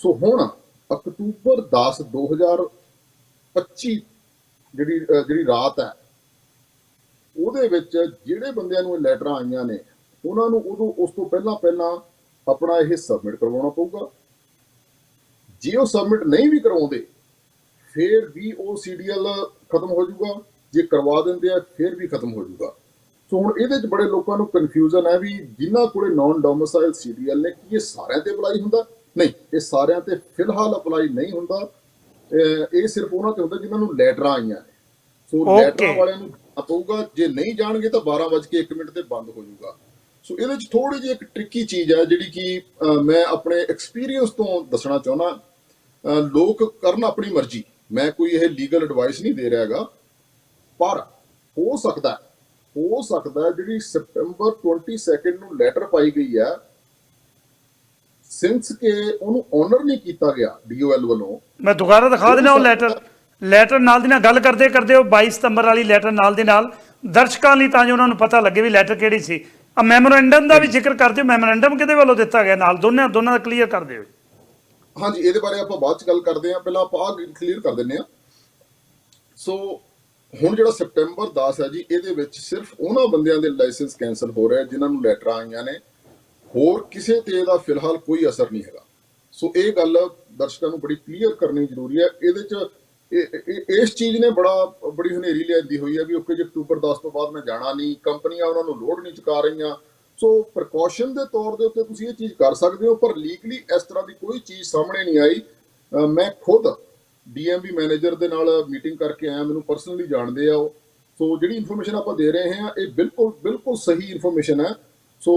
ਸੋ ਹੁਣ ਅਕਤੂਬਰ 10 2025 ਜਿਹੜੀ ਜਿਹੜੀ ਰਾਤ ਹੈ, ਉਹਦੇ ਵਿੱਚ ਜਿਹੜੇ ਬੰਦਿਆਂ ਨੂੰ ਇਹ ਲੈਟਰਾਂ ਆਈਆਂ ਨੇ, ਉਹਨਾਂ ਨੂੰ ਉਦੋਂ ਉਸ ਤੋਂ ਪਹਿਲਾਂ ਪਹਿਲਾਂ ਆਪਣਾ ਇਹ ਸਬਮਿਟ ਕਰਵਾਉਣਾ ਪਊਗਾ। ਜੇ ਉਹ ਸਬਮਿਟ ਨਹੀਂ ਵੀ ਕਰਵਾਉਂਦੇ ਫਿਰ ਵੀ ਉਹ ਸੀਡੀਐਲ ਖਤਮ ਹੋ ਜਾਊਗਾ। ਜੇ ਕਰਵਾ ਦਿੰਦੇ ਆ ਫਿਰ ਵੀ ਖਤਮ ਹੋ ਜਾਊਗਾ। ਸੋ ਹੁਣ ਇਹਦੇ ਚ ਬੜੇ ਲੋਕਾਂ ਨੂੰ ਕਨਫਿਊਜ਼ਨ ਹੈ ਵੀ ਜਿਨ੍ਹਾਂ ਕੋਲੇ ਨਾਨ ਡੋਮਿਸਾਈਲ ਸੀਡੀਐਲ ਨੇ ਕੀ ਇਹ ਸਾਰਿਆਂ ਤੇ ਅਪਲਾਈ ਹੁੰਦਾ? ਨਹੀਂ ਇਹ ਸਾਰਿਆਂ ਤੇ ਫਿਲਹਾਲ ਅਪਲਾਈ ਨਹੀਂ ਹੁੰਦਾ। ਇਹ ਸਿਰਫ ਉਹਨਾਂ ਤੇ ਹੁੰਦਾ ਜਿਨ੍ਹਾਂ ਨੂੰ ਲੈਟਰਾਂ ਆਈਆਂ ਨੇ। ਸੋ. ਲੈਟਰਾਂ ਵਾਲਿਆਂ ਨੂੰ ਪਊਗਾ ਜੇ ਨਹੀਂ ਜਾਣਗੇ ਤਾਂ 12:01 ਮਿੰਟ ਤੇ ਬੰਦ ਹੋ ਜਾਊਗਾ। ਸੋ ਇਹਦੇ ਚ ਥੋੜੀ ਜਿਹੀ ਇੱਕ ਟ੍ਰਿਕੀ ਚੀਜ਼ ਹੈ ਜਿਹੜੀ ਕਿ ਮੈਂ ਆਪਣੇ ਐਕਸਪੀਰੀਅੰਸ ਤੋਂ ਦੱਸਣਾ ਚਾਹੁੰਦਾ। ਲੋਕ ਕਰਨ ਆਪਣੀ ਮਰਜ਼ੀ। ਮੈਂ ਕੋਈ ਇਹ ਲੀਗਲ ਐਡਵਾਈਸ ਨਹੀਂ ਦੇ ਰਿਹਾ ਹੈਗਾ ਪਰ ਹੋ ਸਕਦਾ ਹੈ- ਹੋ ਸਕਦਾ ਹੈ ਜਿਹੜੀ ਸਪਟੈਂਬਰ 22 ਨੂੰ ਲੈਟਰ ਪਾਈ ਗਈ ਹੈ ਸਿੰਸ ਕਿ ਉਹਨੂੰ ਆਨਰ ਨਹੀਂ ਕੀਤਾ ਗਿਆ ਡੀਓਐਲ ਵੱਲੋਂ। ਮੈਂ ਦੁਬਾਰਾ ਦਿਖਾ ਦੇਣਾ ਉਹ ਲੈਟਰ ਲੈਟਰ ਨਾਲ ਦੀ ਨਾਲ ਗੱਲ ਕਰਦੇ ਕਰਦੇ ਉਹ 22 ਸਤੰਬਰ ਵਾਲੀ ਲੈਟਰ ਨਾਲ ਦੇ ਨਾਲ ਦਰਸ਼ਕਾਂ ਲਈ ਤਾਂ ਜੋ ਉਹਨਾਂ ਨੂੰ ਪਤਾ ਲੱਗੇ ਵੀ ਲੈਟਰ ਕਿਹੜੀ ਸੀ। ਆ ਮੈਮੋਰੈਂਡਮ ਦਾ ਵੀ ਜ਼ਿਕਰ ਕਰਦੇ ਮੈਮੋਰੈਂਡਮ ਕਿਹਦੇ ਵੱਲੋਂ ਦਿੱਤਾ ਗਿਆ ਨਾਲ ਦੋਨਾਂ ਦੋਨਾਂ ਦਾ ਕਲੀਅਰ ਕਰ ਦਿਓ। ਹਾਂਜੀ, ਇਹਦੇ ਬਾਰੇ ਆਪਾਂ ਬਾਅਦ ਚ ਗੱਲ ਕਰਦੇ ਹਾਂ। ਪਹਿਲਾਂ ਆਪਾਂ ਆਹ ਕਲੀਅਰ ਕਰ ਦਿੰਨੇ ਆ ਸੋ ਹੁਣ ਜਿਹੜਾ ਸਪਟੈਂਬਰ 10 ਹੈ ਜੀ, ਇਹਦੇ ਵਿੱਚ ਸਿਰਫ ਉਹਨਾਂ ਬੰਦਿਆਂ ਦੇ ਲਾਇਸੈਂਸ ਕੈਨਸਲ ਹੋ ਰਿਹਾ ਜਿਨ੍ਹਾਂ ਨੂੰ ਲੈਟਰਾਂ ਆਈਆਂ ਨੇ। ਹੋਰ ਕਿਸੇ ਤੇ ਇਹਦਾ ਫਿਲਹਾਲ ਕੋਈ ਅਸਰ ਨਹੀਂ ਹੈਗਾ। ਸੋ ਇਹ ਗੱਲ ਦਰਸ਼ਕਾਂ ਨੂੰ ਬੜੀ ਕਲੀਅਰ ਕਰਨੀ ਜ਼ਰੂਰੀ ਹੈ। ਇਹਦੇ ਚ ਇਹ- ਇਸ ਚੀਜ਼ ਨੇ ਬੜਾ, ਬੜੀ ਹਨੇਰੀ ਲਿਆਂਦੀ ਹੋਈ ਹੈ ਵੀ ਓਕੇ, ਜੀ ਅਕਤੂਬਰ 10 ਤੋਂ ਬਾਅਦ ਮੈਂ ਜਾਣਾ ਨਹੀਂ, ਕੰਪਨੀਆਂ ਉਹਨਾਂ ਨੂੰ ਲੋਡ ਨਹੀਂ ਚੁਕਾ ਰਹੀਆਂ। ਸੋ ਪ੍ਰੀਕਾਸ਼ਨ ਦੇ ਤੌਰ ਦੇ ਉੱਤੇ ਤੁਸੀਂ ਇਹ ਚੀਜ਼ ਕਰ ਸਕਦੇ ਹੋ ਪਰ ਲੀਗਲੀ ਇਸ ਤਰ੍ਹਾਂ ਦੀ ਕੋਈ ਚੀਜ਼ ਸਾਹਮਣੇ ਨਹੀਂ ਆਈ। ਮੈਂ ਖੁਦ ਡੀਐਮਬੀ ਮੈਨੇਜਰ ਦੇ ਨਾਲ ਮੀਟਿੰਗ ਕਰਕੇ ਆਇਆ ਮੈਨੂੰ ਪਰਸਨਲੀ ਜਾਣਦੇ ਆ ਉਹ। ਸੋ ਜਿਹੜੀ ਇਨਫੋਰਮੇਸ਼ਨ ਆਪਾਂ ਦੇ ਰਹੇ ਹਾਂ ਇਹ ਬਿਲਕੁਲ ਬਿਲਕੁਲ ਸਹੀ ਇਨਫੋਰਮੇਸ਼ਨ ਹੈ। ਸੋ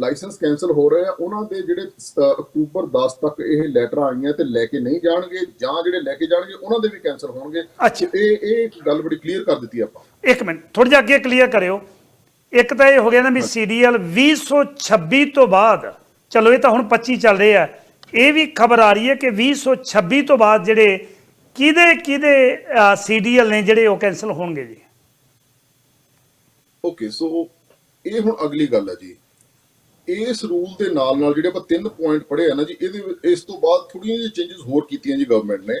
ਲਾਇਸੈਂਸ ਕੈਨਸਲ ਹੋ ਰਹੇ ਆ। ਉਹਨਾਂ ਦੇ ਜਿਹੜੇ ਅਕਤੂਬਰ 10 ਤੱਕ ਇਹ ਲੈਟਰ ਆਈਆਂ ਤੇ ਲੈ ਕੇ ਨਹੀਂ ਜਾਣਗੇ ਜਾਂ ਜਿਹੜੇ ਲੈ ਕੇ ਜਾਣਗੇ ਉਹਨਾਂ ਦੇ ਵੀ ਕੈਨਸਲ ਹੋਣਗੇ। ਇਹ ਇਹ ਗੱਲ ਬੜੀ ਕਲੀਅਰ ਕਰ ਦਿੱਤੀ ਆਪਾਂ। ਇੱਕ ਮਿੰਟ ਥੋੜਾ ਜਿਹਾ ਅੱਗੇ ਕਲੀਅਰ ਕਰਿਓ। ਇੱਕ ਤਾਂ ਇਹ ਹੋ ਗਿਆ ਨਾ ਵੀ ਸੀਰੀਅਲ 2026 ਤੋਂ ਬਾਅਦ ਚਲੋ ਇਹ ਤਾਂ ਹੁਣ 25 ਚੱਲ ਰਿਹਾ ਇਹ ਵੀ ਖਬਰ ਆ ਰਹੀ ਹੈ ਕਿ 2026 ਤੋਂ ਬਾਅਦ ਜਿਹੜੇ ਕਿਹਦੇ ਕਿਹਦੇ ਸੀਡੀਐਲ ਨੇ ਜਿਹੜੇ ਉਹ ਕੈਨਸਲ ਹੋਣਗੇ ਜੀ? ਓਕੇ ਸੋ ਇਹ ਹੁਣ ਅਗਲੀ ਗੱਲ ਹੈ ਜੀ। ਇਸ ਰੂਲ ਦੇ ਨਾਲ ਨਾਲ ਜਿਹੜੇ ਆਪਾਂ ਤਿੰਨ ਪੁਆਇੰਟ ਪੜ੍ਹੇ ਆ ਨਾ ਜੀ ਇਹਦੇ ਇਸ ਤੋਂ ਬਾਅਦ ਥੋੜੀਆਂ ਜਿਹੀ ਚੇਂਜਸ ਹੋਰ ਕੀਤੀਆਂ ਜੀ ਗਵਰਨਮੈਂਟ ਨੇ।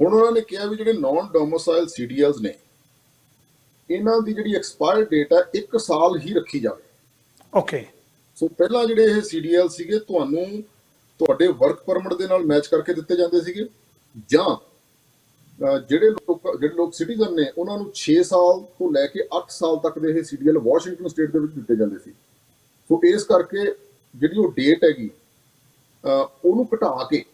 ਹੁਣ ਉਹਨਾਂ ਨੇ ਕਿਹਾ ਵੀ ਜਿਹੜੇ ਨਾਨ ਡੋਮਿਸਾਈਲ ਸੀਡੀਐਲਸ ਨੇ ਇਹਨਾਂ ਦੀ ਜਿਹੜੀ ਐਕਸਪਾਇਰ ਡੇਟ ਹੈ 1 ਸਾਲ ਹੀ ਰੱਖੀ ਜਾਵੇ। ਓਕੇ ਸੋ ਪਹਿਲਾਂ ਜਿਹੜੇ ਇਹ ਸੀਡੀਐਲ ਸੀਗੇ ਤੁਹਾਨੂੰ ਤੁਹਾਡੇ ਵਰਕ ਪਰਮਿਟ ਦੇ ਨਾਲ ਮੈਚ ਕਰਕੇ ਦਿੱਤੇ ਜਾਂਦੇ ਸੀਗੇ। ਜਾਂ ਜਿਹੜੇ ਲੋਕ ਜਿਹੜੇ ਲੋਕ ਸਿਟੀਜ਼ਨ ਨੇ ਉਹਨਾਂ ਨੂੰ 6 ਸਾਲ ਤੋਂ ਲੈ ਕੇ 8 ਸਾਲ ਤੱਕ ਦੇ ਇਹ ਸੀਡੀਐਲ ਵਾਸ਼ਿੰਗਟਨ ਸਟੇਟ ਦੇ ਵਿੱਚ ਦਿੱਤੇ ਜਾਂਦੇ ਸੀ। ਸੋ ਇਸ ਕਰਕੇ ਜਿਹੜੀ ਉਹ ਡੇਟ ਹੈਗੀ ਉਹਨੂੰ ਘਟਾ ਕੇ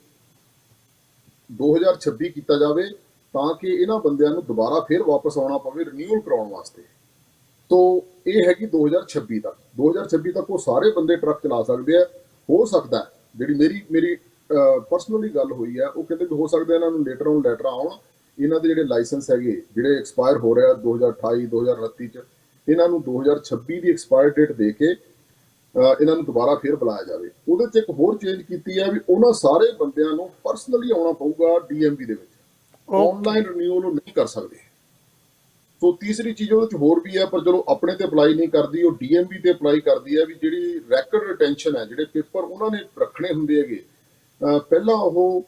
2026 ਕੀਤਾ ਜਾਵੇ। ਤਾਂ ਕਿ ਇਹਨਾਂ ਬੰਦਿਆਂ ਨੂੰ ਦੁਬਾਰਾ ਫੇਰ ਵਾਪਸ ਆਉਣਾ ਪਵੇ ਰਿਨਿਊਅਲ ਕਰਾਉਣ ਵਾਸਤੇ। ਤੋ ਇਹ ਹੈਗੀ 2026 ਤੱਕ। 2026 ਤੱਕ ਉਹ ਸਾਰੇ ਬੰਦੇ ਟਰੱਕ ਚਲਾ ਸਕਦੇ ਆ। ਹੋ ਸਕਦਾ ਜਿਹੜੀ ਮੇਰੀ ਮੇਰੀ ਪਰਸਨਲੀ ਗੱਲ ਹੋਈ ਹੈ, ਉਹ ਕਹਿੰਦੇ ਵੀ ਹੋ ਸਕਦਾ ਇਹਨਾਂ ਨੂੰ ਲੇਟਰ ਔਨ ਲੈਟਰ ਆਉਣ। ਇਹਨਾਂ ਦੇ ਜਿਹੜੇ ਲਾਇਸੈਂਸ ਹੈਗੇ, ਜਿਹੜੇ ਐਕਸਪਾਇਰ ਹੋ ਰਿਹਾ 2028 2029 ਚ, ਇਹਨਾਂ ਨੂੰ 2026 ਦੀ ਐਕਸਪਾਇਰ ਡੇਟ ਦੇ ਕੇ ਇਹਨਾਂ ਨੂੰ ਦੁਬਾਰਾ ਫੇਰ ਬੁਲਾਇਆ ਜਾਵੇ। ਉਹਦੇ ਚ ਇੱਕ ਹੋਰ ਚੇਂਜ ਕੀਤੀ ਹੈ ਵੀ ਉਹਨਾਂ ਸਾਰੇ ਬੰਦਿਆਂ ਨੂੰ ਪਰਸਨਲੀ ਆਉਣਾ ਪਊਗਾ ਡੀਐਮਵੀ ਦੇ ਵਿੱਚ। ਆਨਲਾਈਨ ਰਿਨਿਊਅਲ ਉਹ ਨਹੀਂ ਕਰ ਸਕਦੇ। ਸੋ ਤੀਸਰੀ ਚੀਜ਼ ਉਹਦੇ ਚ ਹੋਰ ਵੀ ਹੈ ਪਰ ਚਲੋ ਆਪਣੇ ਤੇ ਅਪਲਾਈ ਨਹੀਂ ਕਰਦੀ ਉਹ ਡੀਐਮਵੀ ਤੇ ਅਪਲਾਈ ਕਰਦੀ ਹੈ ਵੀ ਜਿਹੜੀ ਰੈਕੋਰਡ ਰਿਟੈਂਸ਼ਨ ਹੈ ਜਿਹੜੇ ਪੇਪਰ ਉਹਨਾਂ ਨੇ ਰੱਖਣੇ ਹੁੰਦੇ ਹੈਗੇ ਪਹਿਲਾਂ ਉਹ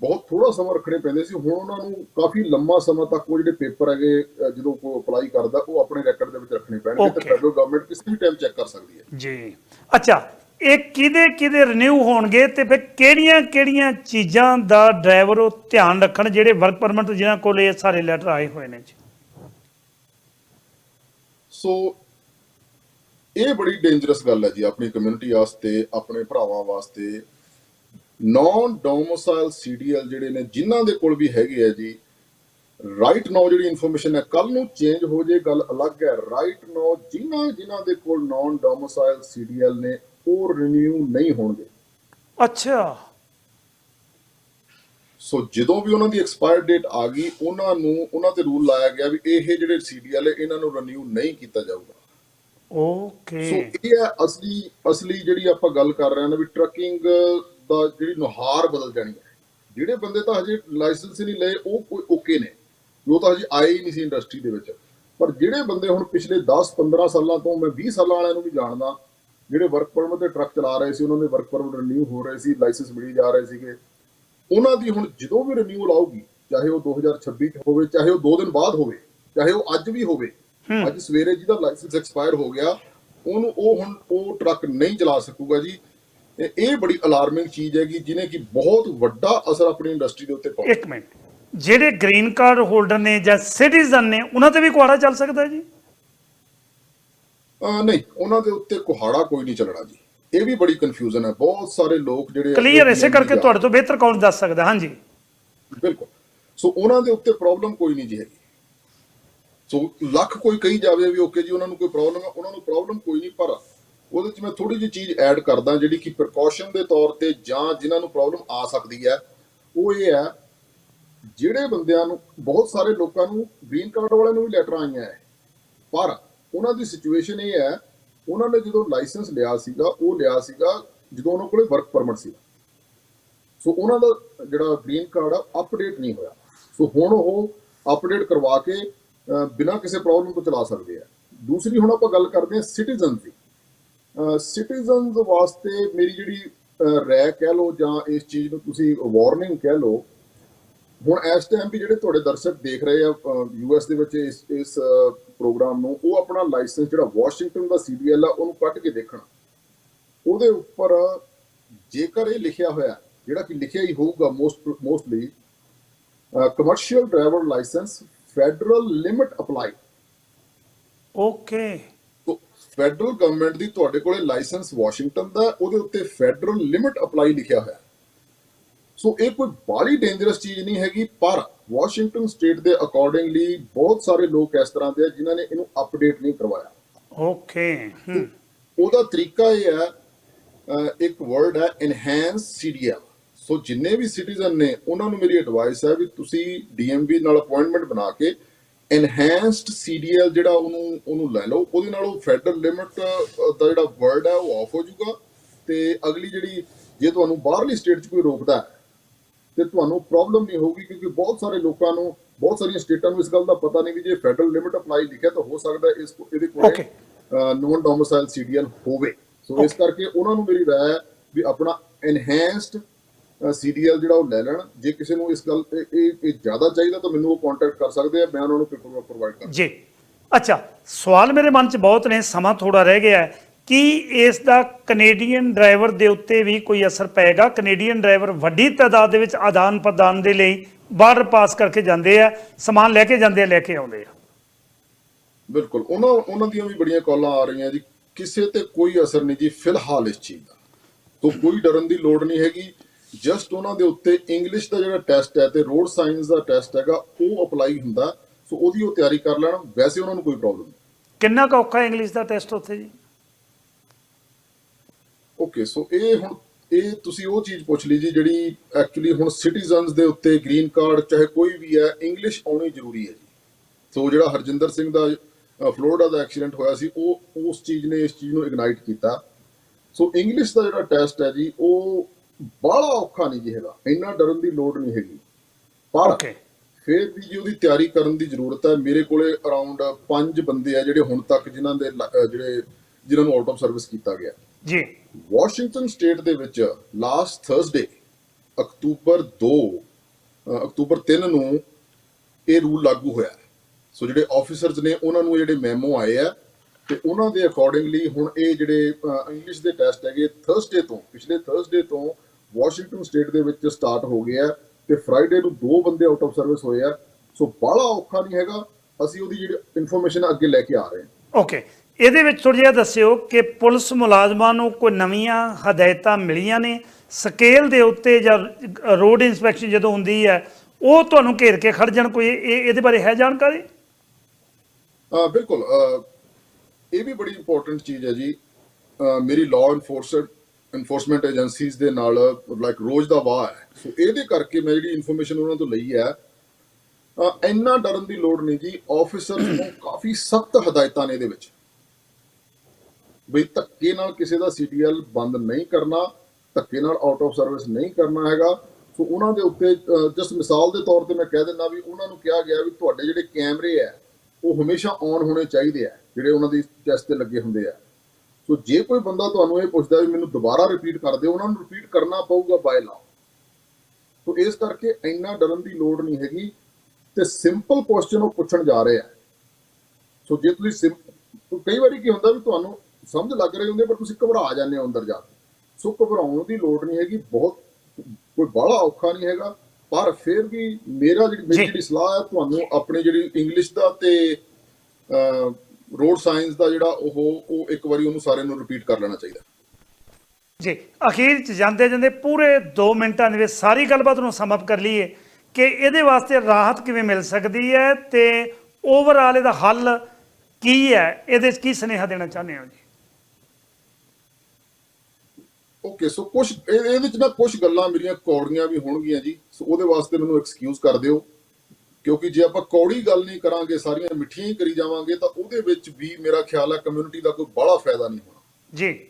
ਬਹੁਤ ਥੋੜਾ ਸਮਾਂ ਰੱਖਣੇ ਪੈਂਦੇ ਸੀ ਹੁਣ ਉਹਨਾਂ ਨੂੰ ਕਾਫੀ ਲੰਮਾ ਸਮਾਂ ਤੱਕ ਉਹ ਜਿਹੜੇ ਪੇਪਰ ਹੈਗੇ ਜਦੋਂ ਕੋਈ ਅਪਲਾਈ ਕਰਦਾ ਉਹ ਆਪਣੇ ਰੈਕੋਰਡ ਦੇ ਵਿੱਚ ਰੱਖਣੇ ਪੈਣਗੇ ਤੇ. ਫੈਡਰਲ ਗਵਰਨਮੈਂਟ ਕਿਸੇ ਵੀ ਟਾਈਮ ਚੈੱਕ ਕਰ ਸਕਦੀ ਹੈ। ਜੀ। ਅੱਛਾ ਇਹ ਕਿਹਦੇ ਕਿਹਦੇ ਰਿਨਿਊ ਹੋਣਗੇ ਤੇ ਫਿਰ ਕਿਹੜੀਆਂ ਕਿਹੜੀਆਂ ਚੀਜ਼ਾਂ ਦਾ ਡਰਾਈਵਰ ਉਹ ਧਿਆਨ ਰੱਖਣ ਜਿਹੜੇ ਵਰਕ ਪਰਮਿਟ ਜਿਨ੍ਹਾਂ ਕੋਲ ਇਹ ਸਾਰੇ ਲੈਟਰ ਆਏ ਹੋਏ ਨੇ ਜੀ? ਸੋ ਇਹ ਬੜੀ ਡੇਂਜਰਸ ਗੱਲ ਹੈ ਜੀ ਆਪਣੀ ਕਮਿਊਨਿਟੀ ਵਾਸਤੇ, ਆਪਣੇ ਭਰਾਵਾਂ ਵਾਸਤੇ। ਨਾਨ ਡੋਮਿਸਾਈਲ ਸੀਡੀਐਲ ਜਿਹੜੇ ਨੇ, ਜਿਨ੍ਹਾਂ ਦੇ ਕੋਲ ਵੀ ਹੈਗੇ ਆ ਜੀ ਰਾਈਟ ਨਾਓ ਜਿਹੜੀ ਇਨਫੋਰਮੇਸ਼ਨ ਹੈ ਕੱਲ ਨੂੰ ਚੇਂਜ ਹੋ ਜੇ, ਗੱਲ ਅਲੱਗ ਹੈ। ਰਾਈਟ ਨਾਓ ਜਿਨ੍ਹਾਂ ਜਿਨ੍ਹਾਂ ਦੇ ਕੋਲ ਨਾਨ ਡੋਮਿਸਾਈਲ ਸੀਡੀਐਲ ਨੇ ਉਹ ਰਿਨਿਊ ਨਹੀਂ ਹੋਣਗੇ। ਅੱਛਾ। ਸੋ ਜਦੋਂ ਵੀ ਉਹਨਾਂ ਦੀ ਐਕਸਪਾਇਰ ਡੇਟ ਆ ਗਈ ਉਹਨਾਂ ਨੂੰ ਉਹਨਾਂ ਤੇ ਰੂਲ ਲਾਇਆ ਗਿਆ ਵੀ ਇਹ ਜਿਹੜੇ ਸੀਡੀਐਲ ਹੈ ਇਹਨਾਂ ਨੂੰ ਰਿਨਿਊ ਨਹੀਂ ਕੀਤਾ ਜਾਊਗਾ। ਸੋ ਓਕੇ ਇਹ ਹੈ ਅਸਲੀ ਅਸਲੀ ਜਿਹੜੀ ਆਪਾਂ ਗੱਲ ਕਰ ਰਹੇ ਹਾਂ ਨਾ ਵੀ ਟਰੱਕਿੰਗ ਦਾ ਜਿਹੜੀ ਨੁਹਾਰ ਬਦਲ ਜਾਣੀ ਹੈ। ਜਿਹੜੇ ਬੰਦੇ ਤਾਂ ਹਜੇ ਲਾਇਸੈਂਸ ਹੀ ਨਹੀਂ ਲਏ ਉਹ ਕੋਈ ਓਕੇ ਨੇ। ਉਹ ਤਾਂ ਹਜੇ ਆਏ ਹੀ ਨਹੀਂ ਸੀ ਇੰਡਸਟਰੀ ਦੇ ਵਿੱਚ। ਪਰ ਜਿਹੜੇ ਬੰਦੇ ਹੁਣ ਪਿਛਲੇ 10 15 ਸਾਲਾਂ ਤੋਂ ਮੈਂ 20 ਸਾਲਾਂ ਵਾਲਿਆਂ ਨੂੰ ਵੀ ਜਾਣਦਾ ਜਿਹੜੇ ਵਰਕ ਪਰਮਿਟ ਤੇ ਟਰੱਕ ਚਲਾ ਰਹੇ ਸੀ ਉਹਨਾਂ ਦੇ ਵਰਕ ਪਰਮਿਟ ਰਿਨਿਊ ਹੋ ਰਹੇ ਸੀ ਲਾਇਸੈਂਸ ਮਿਲੀ ਜਾ ਰਹੇ ਸੀਗੇ। ਉਹਨਾਂ ਦੀ ਹੁਣ ਜਦੋਂ ਵੀ ਰਿਨਿਊਅਲ ਆਊਗੀ ਚਾਹੇ ਉਹ 2026 ਚ ਹੋਵੇ ਚਾਹੇ ਉਹ 2 ਦਿਨ ਬਾਅਦ ਹੋਵੇ ਚਾਹੇ ਉਹ ਅੱਜ ਵੀ ਹੋਵੇ। ਅੱਜ ਸਵੇਰੇ ਜਿਹਦਾ ਲਾਇਸੈਂਸ ਐਕਸਪਾਇਰ ਹੋ ਗਿਆ ਉਹਨੂੰ ਉਹ ਹੁਣ ਉਹ ਟਰੱਕ ਨਹੀਂ ਚਲਾ ਸਕੂਗਾ ਜੀ। ਇਹ ਬੜੀ ਅਲਾਰਮਿੰਗ ਚੀਜ਼ ਹੈਗੀ ਜਿਹਨੇ ਕਿ ਬਹੁਤ ਵੱਡਾ ਅਸਰ ਆਪਣੀ ਇੰਡਸਟਰੀ ਦੇ ਉੱਤੇ ਪਾਉਣਾ। ਇੱਕ ਮਿੰਟ। ਜਿਹੜੇ ਗ੍ਰੀਨ ਕਾਰਡ ਹੋਲਡਰ ਨੇ ਜਾਂ ਸਿਟੀਜ਼ਨ ਨੇ ਉਹਨਾਂ ਤੇ ਵੀ ਕੁਆੜਾ ਚੱਲ ਸਕਦਾ ਹੈ ਜੀ? ਨਹੀਂ ਉਹਨਾਂ ਦੇ ਉੱਤੇ ਕੁਹਾੜਾ ਕੋਈ ਨਹੀਂ ਚੱਲਣਾ ਜੀ। ਇਹ ਵੀ ਬੜੀ ਕਨਫਿਊਜ਼ਨ ਹੈ। ਬਹੁਤ ਸਾਰੇ ਲੋਕ ਜਿਹੜੇ ਕਲੀਅਰ ਇਸੇ ਕਰਕੇ ਤੁਹਾਡੇ ਤੋਂ ਬਿਹਤਰ ਕੌਣ ਦੱਸ ਸਕਦਾ? ਹਾਂਜੀ। ਬਿਲਕੁਲ। ਸੋ ਉਹਨਾਂ ਦੇ ਉੱਤੇ ਪ੍ਰੋਬਲਮ ਕੋਈ ਨਹੀਂ ਜੀ ਹੈਗੀ। ਸੋ ਲੱਖ ਕੋਈ ਕਹੀ ਜਾਵੇ ਵੀ ਓਕੇ ਜੀ ਉਹਨਾਂ ਨੂੰ ਕੋਈ ਪ੍ਰੋਬਲਮ ਹੈ ਉਹਨਾਂ ਨੂੰ ਪ੍ਰੋਬਲਮ ਕੋਈ ਨਹੀਂ ਪਰ ਉਹਦੇ 'ਚ ਮੈਂ ਥੋੜੀ ਜਿਹੀ ਚੀਜ਼ ਐਡ ਕਰਦਾ ਜਿਹੜੀ ਕਿ ਪ੍ਰੀਕਾਸ਼ਨ ਦੇ ਤੌਰ ਤੇ ਜਾਂ ਜਿਨ੍ਹਾਂ ਨੂੰ ਪ੍ਰੋਬਲਮ ਆ ਸਕਦੀ ਹੈ ਉਹ ਇਹ ਹੈ ਜਿਹੜੇ ਬੰਦਿਆਂ ਨੂੰ ਬਹੁਤ ਸਾਰੇ ਲੋਕਾਂ ਨੂੰ ਗ੍ਰੀਨ ਕਾਰਡ ਵਾਲਿਆਂ ਨੂੰ ਵੀ ਲੈਟਰ ਆਈਆਂ ਹੈ। ਪਰ ਉਹਨਾਂ ਦੀ ਸਿਚੁਏਸ਼ਨ ਇਹ ਹੈ, ਉਹਨਾਂ ਨੇ ਜਦੋਂ ਲਾਇਸੈਂਸ ਲਿਆ ਸੀਗਾ, ਉਹ ਲਿਆ ਸੀਗਾ ਜਦੋਂ ਉਹਨਾਂ ਕੋਲੇ ਵਰਕ ਪਰਮਿਟ ਸੀ। ਸੋ ਉਹਨਾਂ ਦਾ ਜਿਹੜਾ ਗ੍ਰੀਨ ਕਾਰਡ ਆ ਅਪਡੇਟ ਨਹੀਂ ਹੋਇਆ। ਸੋ ਹੁਣ ਉਹ ਅਪਡੇਟ ਕਰਵਾ ਕੇ ਬਿਨਾਂ ਕਿਸੇ ਪ੍ਰੋਬਲਮ ਤੋਂ ਚਲਾ ਸਕਦੇ ਆ। ਦੂਸਰੀ ਹੁਣ ਆਪਾਂ ਗੱਲ ਕਰਦੇ ਹਾਂ ਸਿਟੀਜ਼ਨ ਦੀ। ਸਿਟੀਜ਼ਨਸ ਵਾਸਤੇ ਮੇਰੀ ਜਿਹੜੀ ਰੈ ਕਹਿ ਲਓ ਜਾਂ ਇਸ ਚੀਜ਼ ਨੂੰ ਤੁਸੀਂ ਵਾਰਨਿੰਗ ਕਹਿ ਲਓ ਹੁਣ ਇਸ ਟਾਈਮ ਵੀ ਜਿਹੜੇ ਤੁਹਾਡੇ ਦਰਸ਼ਕ ਦੇਖ ਰਹੇ ਆ ਯੂਐਸ ਦੇ ਵਿੱਚ ਇਸ ਇਸ ਪ੍ਰੋਗਰਾਮ ਨੂੰ ਉਹ ਆਪਣਾ ਲਾਇਸੈਂਸ ਜਿਹੜਾ ਵਾਸ਼ਿੰਗਟਨ ਦਾ ਸੀਡੀਐਲ ਆ ਉਹਨੂੰ ਕੱਢ ਕੇ ਦੇਖਣ। ਉਹਦੇ ਉੱਪਰ ਜੇਕਰ ਇਹ ਲਿਖਿਆ ਹੋਇਆ ਜਿਹੜਾ ਕਿ ਲਿਖਿਆ ਹੀ ਹੋਊਗਾ most mostly commercial driver license federal limit apply okay federal government ਦੀ ਤੁਹਾਡੇ ਕੋਲੇ ਲਾਇਸੈਂਸ ਵਾਸ਼ਿੰਗਟਨ ਦਾ ਉਹਦੇ ਉੱਤੇ ਫੈਡਰਲ ਲਿਮਿਟ ਅਪਲਾਈ ਲਿਖਿਆ ਹੋਇਆ। ਸੋ ਇਹ ਕੋਈ ਬਾਲੀ ਡੇਂਜਰਸ ਚੀਜ਼ ਨਹੀਂ ਹੈਗੀ ਪਰ ਵਾਸ਼ਿੰਗਟਨ ਸਟੇਟ ਦੇ ਅਕੋਰਡਿੰਗਲੀ ਬਹੁਤ ਸਾਰੇ ਲੋਕ ਇਸ ਤਰ੍ਹਾਂ ਦੇ ਆ ਜਿਨ੍ਹਾਂ ਨੇ ਇਹਨੂੰ ਅਪਡੇਟ ਨਹੀਂ ਕਰਵਾਇਆ। ਓਕੇ ਉਹਦਾ ਤਰੀਕਾ ਇਹ ਹੈ ਇੱਕ ਵਰਡ ਹੈ ਐਨਹਾਂਸ ਸੀਡੀਐਲ ਸੋ ਜਿੰਨੇ ਵੀ ਸਿਟੀਜ਼ਨ ਨੇ ਉਹਨਾਂ ਨੂੰ ਮੇਰੀ ਐਡਵਾਈਸ ਹੈ ਵੀ ਤੁਸੀਂ ਡੀਐਮਬੀ ਨਾਲ ਅਪਾਇੰਟਮੈਂਟ ਬਣਾ ਕੇ ਐਨਹਾਂਸਡ ਸੀਡੀਐਲ ਜਿਹੜਾ ਉਹਨੂੰ ਉਹਨੂੰ ਲੈ ਲਓ। ਉਹਦੇ ਨਾਲ ਉਹ ਫੈਡਰਲ ਲਿਮਿਟ ਦਾ ਜਿਹੜਾ ਵਰਡ ਹੈ ਉਹ ਆਫ ਹੋ ਜਾਊਗਾ। ਤੇ ਅਗਲੀ ਜਿਹੜੀ ਜੇ ਤੁਹਾਨੂੰ ਬਾਹਰਲੀ ਸਟੇਟ 'ਚ ਕੋਈ ਰੋਕਦਾ ਹੈ ਤੇ ਤੁਹਾਨੂੰ ਪ੍ਰੋਬਲਮ ਨਹੀਂ ਹੋਊਗੀ ਕਿਉਂਕਿ ਬਹੁਤ ਸਾਰੇ ਲੋਕਾਂ ਨੂੰ ਬਹੁਤ ਸਾਰੀਆਂ ਸਟੇਟਾਂ ਨੂੰ ਇਸ ਗੱਲ ਦਾ ਪਤਾ ਨਹੀਂ ਵੀ ਜੇ ਫੈਡਰਲ ਲਿਮਿਟ ਅਪਲਾਈ ਲਿਖਿਆ ਤਾਂ ਹੋ ਸਕਦਾ ਇਸ ਇਹਦੇ ਕੋਲੇ. ਨੋਨ ਡੋਮਿਸਾਈਲ ਸੀਡੀਐਲ ਹੋਵੇ। ਸੋ ਇਸ ਕਰਕੇ ਉਹਨਾਂ ਨੂੰ ਮੇਰੀ ਰਾਏ ਹੈ ਵੀ ਆਪਣਾ ਐਨਹੈਂਸਡ ਸੀਡੀਐਲ ਜਿਹੜਾ ਉਹ ਲੈ ਲੈਣ। ਜੇ ਕਿਸੇ ਨੂੰ ਇਸ ਗੱਲ ਇਹ ਇਹ ਇਹ ਜ਼ਿਆਦਾ ਚਾਹੀਦਾ ਤਾਂ ਮੈਨੂੰ ਉਹ ਕੰਟੈਕਟ ਕਰ ਸਕਦੇ ਆ ਮੈਂ ਉਹਨਾਂ ਨੂੰ ਪੇਪਰ ਪ੍ਰੋਵਾਈਡ ਕਰ ਜੀ। ਅੱਛਾ ਸਵਾਲ ਮੇਰੇ ਮਨ 'ਚ ਬਹੁਤ ਨੇ ਸਮਾਂ ਥੋੜਾ ਰਹਿ ਗਿਆ ਹੈ। ਕੀ ਇਸ ਦਾ ਕੈਨੇਡੀਅਨ ਡਰਾਈਵਰ ਦੇ ਉੱਤੇ ਵੀ ਕੋਈ ਅਸਰ ਪਏਗਾ? ਕੈਨੇਡੀਅਨ ਡਰਾਈਵਰ ਵੱਡੀ ਤਾਦਾਦ ਦੇ ਵਿੱਚ ਆਦਾਨ ਪ੍ਰਦਾਨ ਦੇ ਲਈ ਬਾਰਡਰ ਪਾਸ ਕਰਕੇ ਜਾਂਦੇ ਆ ਸਮਾਨ ਲੈ ਕੇ ਜਾਂਦੇ ਆ ਲੈ ਕੇ ਆਉਂਦੇ ਆ। ਬਿਲਕੁਲ। ਉਹਨਾਂ ਉਹਨਾਂ ਦੀਆਂ ਵੀ ਬੜੀਆਂ ਕਾਲਾਂ ਆ ਰਹੀਆਂ ਜੀ। ਕਿਸੇ ਤੇ ਕੋਈ ਅਸਰ ਨਹੀਂ ਜੀ ਫਿਲਹਾਲ ਇਸ ਚੀਜ਼ ਦਾ। ਤੋਂ ਕੋਈ ਡਰਨ ਦੀ ਲੋੜ ਨਹੀਂ ਹੈਗੀ। ਜਸਟ ਉਹਨਾਂ ਦੇ ਉੱਤੇ ਇੰਗਲਿਸ਼ ਦਾ ਜਿਹੜਾ ਟੈਸਟ ਹੈ ਤੇ ਰੋਡ ਸਾਇੰਸ ਦਾ ਟੈਸਟ ਹੈਗਾ ਉਹ ਅਪਲਾਈ ਹੁੰਦਾ। ਸੋ ਉਹਦੀ ਉਹ ਤਿਆਰੀ ਕਰ ਲੈਣ। ਵੈਸੇ ਉਹਨਾਂ ਨੂੰ ਕੋਈ ਪ੍ਰੋਬਲਮ ਨਹੀਂ। ਕਿੰਨਾ ਔਖਾ ਇੰਗਲਿਸ਼ ਦਾ ਟੈਸਟ ਉੱਥੇ ਜੀ? ਓਕੇ ਸੋ ਇਹ ਹੁਣ ਇਹ ਤੁਸੀਂ ਉਹ ਚੀਜ਼ ਪੁੱਛ ਲਈ ਜੀ ਜਿਹੜੀ ਐਕਚੁਅਲੀ ਹੁਣ ਸਿਟੀਜ਼ਨਸ ਦੇ ਉੱਤੇ ਗ੍ਰੀਨ ਕਾਰਡ ਚਾਹੇ ਕੋਈ ਵੀ ਹੈ ਇੰਗਲਿਸ਼ ਆਉਣੀ ਜ਼ਰੂਰੀ ਹੈ ਜੀ। ਸੋ ਜਿਹੜਾ ਹਰਜਿੰਦਰ ਸਿੰਘ ਦਾ ਫਲੋਰੀਡਾ ਦਾ ਐਕਸੀਡੈਂਟ ਹੋਇਆ ਸੀ ਉਹ ਉਸ ਚੀਜ਼ ਨੇ ਇਸ ਚੀਜ਼ ਨੂੰ ਇਗਨਾਈਟ ਕੀਤਾ। ਸੋ ਇੰਗਲਿਸ਼ ਦਾ ਜਿਹੜਾ ਟੈਸਟ ਹੈ ਜੀ ਉਹ ਬੜਾ ਔਖਾ ਨਹੀਂ ਜੀ ਹੈਗਾ। ਇੰਨਾ ਡਰਨ ਦੀ ਲੋੜ ਨਹੀਂ ਹੈਗੀ। ਪਰ ਫਿਰ ਵੀ ਜੀ ਉਹਦੀ ਤਿਆਰੀ ਕਰਨ ਦੀ ਜ਼ਰੂਰਤ ਹੈ। ਮੇਰੇ ਕੋਲੇ ਅਰਾਊਂਡ 5 ਬੰਦੇ ਆ ਜਿਹੜੇ ਹੁਣ ਤੱਕ ਜਿਨ੍ਹਾਂ ਦੇ ਜਿਹੜੇ ਜਿਨ੍ਹਾਂ ਨੂੰ ਆਊਟ ਆਫ ਸਰਵਿਸ ਕੀਤਾ ਗਿਆ। ਜੀ। ਵਾਸ਼ਿੰਗਟਨ ਸਟੇਟ ਦੇ ਵਿੱਚ ਲਾਸਟ ਥਰਸਡੇ ਅਕਤੂਬਰ 2 ਅ, ਅਕਤੂਬਰ 3 ਨੂੰ ਇਹ ਰੂਲ ਲਾਗੂ ਹੋਇਆ। ਸੋ ਜਿਹੜੇ ਆਫੀਸਰਸ ਨੇ ਉਹਨਾਂ ਨੂੰ ਜਿਹੜੇ ਮੈਮੋ ਆਏ ਆ ਤੇ ਉਹਨਾਂ ਦੇ ਅਕੋਰਡਿੰਗਲੀ ਹੁਣ ਇਹ ਜਿਹੜੇ ਇੰਗਲਿਸ਼ ਦੇ ਟੈਸਟ ਹੈਗੇ ਥਰਸਡੇ ਤੋਂ ਪਿਛਲੇ ਥਰਸਡੇ ਤੋਂ ਵਾਸ਼ਿੰਗਟਨ ਸਟੇਟ ਦੇ ਵਿੱਚ ਸਟਾਰਟ ਹੋ ਗਏ ਆ ਤੇ ਫਰਾਈਡੇ ਨੂੰ ਦੋ ਬੰਦੇ ਆਊਟ ਆਫ ਸਰਵਿਸ ਹੋਏ ਆ। ਸੋ ਬਾਹਲਾ ਔਖਾ ਨਹੀਂ ਹੈਗਾ। ਅਸੀਂ ਉਹਦੀ ਜਿਹੜੀ ਇਨਫੋਰਮੇਸ਼ਨ ਅੱਗੇ ਲੈ ਕੇ ਆ ਰਹੇ ਹਾਂ। ਓਕੇ ਇਹਦੇ ਵਿੱਚ ਥੋੜ੍ਹਾ ਜਿਹਾ ਦੱਸਿਓ ਕਿ ਪੁਲਿਸ ਮੁਲਾਜ਼ਮਾਂ ਨੂੰ ਕੋਈ ਨਵੀਆਂ ਹਦਾਇਤਾਂ ਮਿਲੀਆਂ ਨੇ। ਸਕੇਲ ਦੇ ਉੱਤੇ ਜਾਂ ਰੋਡ ਇਨਸਪੈਕਸ਼ਨ ਜਦੋਂ ਹੁੰਦੀ ਹੈ, ਉਹ ਤੁਹਾਨੂੰ ਘੇਰ ਕੇ ਖੜ ਜਾਣ ਕੋਈ, ਇਹ, ਇਹਦੇ ਬਾਰੇ ਹੈ ਜਾਣਕਾਰੀ? ਬਿਲਕੁਲ ਇਹ ਵੀ ਬੜੀ ਇੰਪੋਰਟੈਂਟ ਚੀਜ਼ ਹੈ ਜੀ। ਮੇਰੀ ਲਾਅ ਇਨਫੋਰਸਰ ਇਨਫੋਰਸਮੈਂਟ ਏਜੰਸੀਜ਼ ਦੇ ਨਾਲ ਲਾਈਕ ਰੋਜ਼ ਦਾ ਵਾਹ ਹੈ। ਸੋ ਇਹਦੇ ਕਰਕੇ ਮੈਂ ਜਿਹੜੀ ਇਨਫੋਰਮੇਸ਼ਨ ਉਹਨਾਂ ਤੋਂ ਲਈ ਹੈ ਇੰਨਾ ਡਰਨ ਦੀ ਲੋੜ ਨਹੀਂ ਜੀ। ਆਫੀਸਰਸ ਨੂੰ ਕਾਫੀ ਸਖਤ ਹਦਾਇਤਾਂ ਨੇ ਇਹਦੇ ਵਿੱਚ। ਵੀ ਧੱਕੇ ਨਾਲ ਕਿਸੇ ਦਾ ਸੀਡੀਐਲ ਬੰਦ ਨਹੀਂ ਕਰਨਾ, ਧੱਕੇ ਨਾਲ ਆਊਟ ਆਫ ਸਰਵਿਸ ਨਹੀਂ ਕਰਨਾ ਹੈਗਾ। ਸੋ ਉਹਨਾਂ ਦੇ ਉੱਤੇ ਜਸਟ ਮਿਸਾਲ ਦੇ ਤੌਰ ਤੇ ਮੈਂ ਕਹਿ ਦਿੰਦਾ ਵੀ ਉਹਨਾਂ ਨੂੰ ਕਿਹਾ ਗਿਆ ਵੀ ਤੁਹਾਡੇ ਜਿਹੜੇ ਕੈਮਰੇ ਆ, ਉਹ ਹਮੇਸ਼ਾ ਔਨ ਹੋਣੇ ਚਾਹੀਦੇ ਆ, ਜਿਹੜੇ ਉਹਨਾਂ ਦੀ ਚੈਸਟ ਤੇ ਲੱਗੇ ਹੁੰਦੇ ਆ। ਸੋ ਜੇ ਕੋਈ ਬੰਦਾ ਤੁਹਾਨੂੰ ਇਹ ਪੁੱਛਦਾ ਵੀ ਮੈਨੂੰ ਦੁਬਾਰਾ ਰਿਪੀਟ ਕਰ ਦਿਓ, ਉਹਨਾਂ ਨੂੰ ਰਿਪੀਟ ਕਰਨਾ ਪਊਗਾ ਬਾਈ ਲਾ ਸੋ ਇਸ ਕਰਕੇ ਇੰਨਾ ਡਰਨ ਦੀ ਲੋੜ ਨਹੀਂ ਹੈਗੀ ਤੇ ਸਿੰਪਲ ਕੁਐਸਚਨ ਉਹ ਪੁੱਛਣ ਜਾ ਰਹੇ ਆ। ਸੋ ਜੇ ਤੁਸੀਂ ਸਿੰ- ਕਈ ਵਾਰੀ ਕੀ ਹੁੰਦਾ ਵੀ ਤੁਹਾਨੂੰ ਸਮਝ ਲੱਗ ਰਹੀ ਹੁੰਦੀ ਪਰ ਤੁਸੀਂ ਘਬਰਾ ਜਾਂਦੇ ਹੋ ਅੰਦਰ ਜਾ ਕੇ। ਸੋ ਘਬਰਾਉਣ ਦੀ ਲੋੜ ਨਹੀਂ ਹੈਗੀ ਬਹੁਤ ਕੋਈ ਬਾਹਲਾ ਔਖਾ ਨਹੀਂ ਹੈਗਾ। ਪਰ ਫਿਰ ਵੀ ਮੇਰਾ ਜਿਹੜੀ ਮੇਰੀ। ਜਿਹੜੀ ਸਲਾਹ ਹੈ ਤੁਹਾਨੂੰ ਆਪਣੀ ਜਿਹੜੀ ਇੰਗਲਿਸ਼ ਦਾ ਤੇ ਰੋਡ ਸਾਇੰਸ ਦਾ ਜਿਹੜਾ ਉਹ ਉਹ ਇੱਕ ਵਾਰੀ ਉਹਨੂੰ ਸਾਰਿਆਂ ਨੂੰ ਰਿਪੀਟ ਕਰ ਲੈਣਾ ਚਾਹੀਦਾ। ਜੀ ਅਖੀਰ ਚ ਜਾਂਦੇ ਜਾਂਦੇ ਪੂਰੇ 2 ਮਿੰਟਾਂ ਦੇ ਵਿੱਚ ਸਾਰੀ ਗੱਲਬਾਤ ਨੂੰ ਸਮ ਅਪ ਕਰ ਲਈਏ ਕਿ ਇਹਦੇ ਵਾਸਤੇ ਰਾਹਤ ਕਿਵੇਂ ਮਿਲ ਸਕਦੀ ਹੈ ਤੇ ਓਵਰਆਲ ਇਹਦਾ ਹੱਲ ਕੀ ਹੈ ਇਹਦੇ ਕੀ ਸੁਨੇਹਾ ਦੇਣਾ ਚਾਹੁੰਦੇ ਹੋ ਜੀ? ਓਕੇ ਸੋ ਕੁਝ ਇਹਦੇ ਵਿੱਚ ਨਾ ਕੁਝ ਗੱਲਾਂ ਮੇਰੀਆਂ ਕੌੜੀਆਂ ਵੀ ਹੋਣਗੀਆਂ ਜੀ। ਸੋ ਉਹਦੇ ਵਾਸਤੇ ਮੈਨੂੰ ਐਕਸਕਿਊਜ਼ ਕਰ ਦਿਓ। ਕਿਉਂਕਿ ਜੇ ਆਪਾਂ ਕੌੜੀ ਗੱਲ ਨਹੀਂ ਕਰਾਂਗੇ ਸਾਰੀਆਂ ਮਿੱਠੀਆਂ ਹੀ ਕਰੀ ਜਾਵਾਂਗੇ ਤਾਂ ਉਹਦੇ ਵਿੱਚ ਵੀ ਮੇਰਾ ਖਿਆਲ ਹੈ ਕਮਿਊਨਿਟੀ ਦਾ ਕੋਈ ਬੜਾ ਫਾਇਦਾ ਨਹੀਂ ਹੋਣਾ। ਜੀ।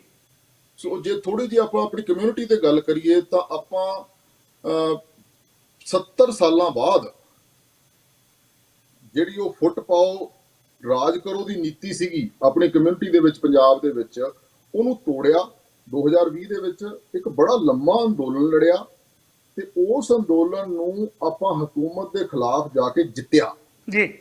ਸੋ ਜੇ ਥੋੜੀ ਜਿਹੀ ਆਪਾਂ ਆਪਣੀ ਕਮਿਊਨਿਟੀ ਤੇ ਗੱਲ ਕਰੀਏ ਤਾਂ ਆਪਾਂ ਅਹ, 70 ਸਾਲਾਂ ਬਾਅਦ ਜਿਹੜੀ ਉਹ ਫੁੱਟ ਪਾਓ ਰਾਜ ਕਰੋ ਦੀ ਨੀਤੀ ਸੀਗੀ ਆਪਣੀ ਕਮਿਊਨਿਟੀ ਦੇ ਵਿੱਚ ਪੰਜਾਬ ਦੇ ਵਿੱਚ ਉਹਨੂੰ ਤੋੜਿਆ। 2020 ਦੇ ਵਿੱਚ ਇੱਕ ਬੜਾ ਲੰਮਾ ਅੰਦੋਲਨ ਲੜਿਆ ਤੇ ਉਸ ਅੰਦੋਲਨ ਨੂੰ ਆਪਾਂ ਹਕੂਮਤ ਦੇ ਖਿਲਾਫ ਜਾ ਕੇ ਜਿੱਤਿਆ। ਜੀ।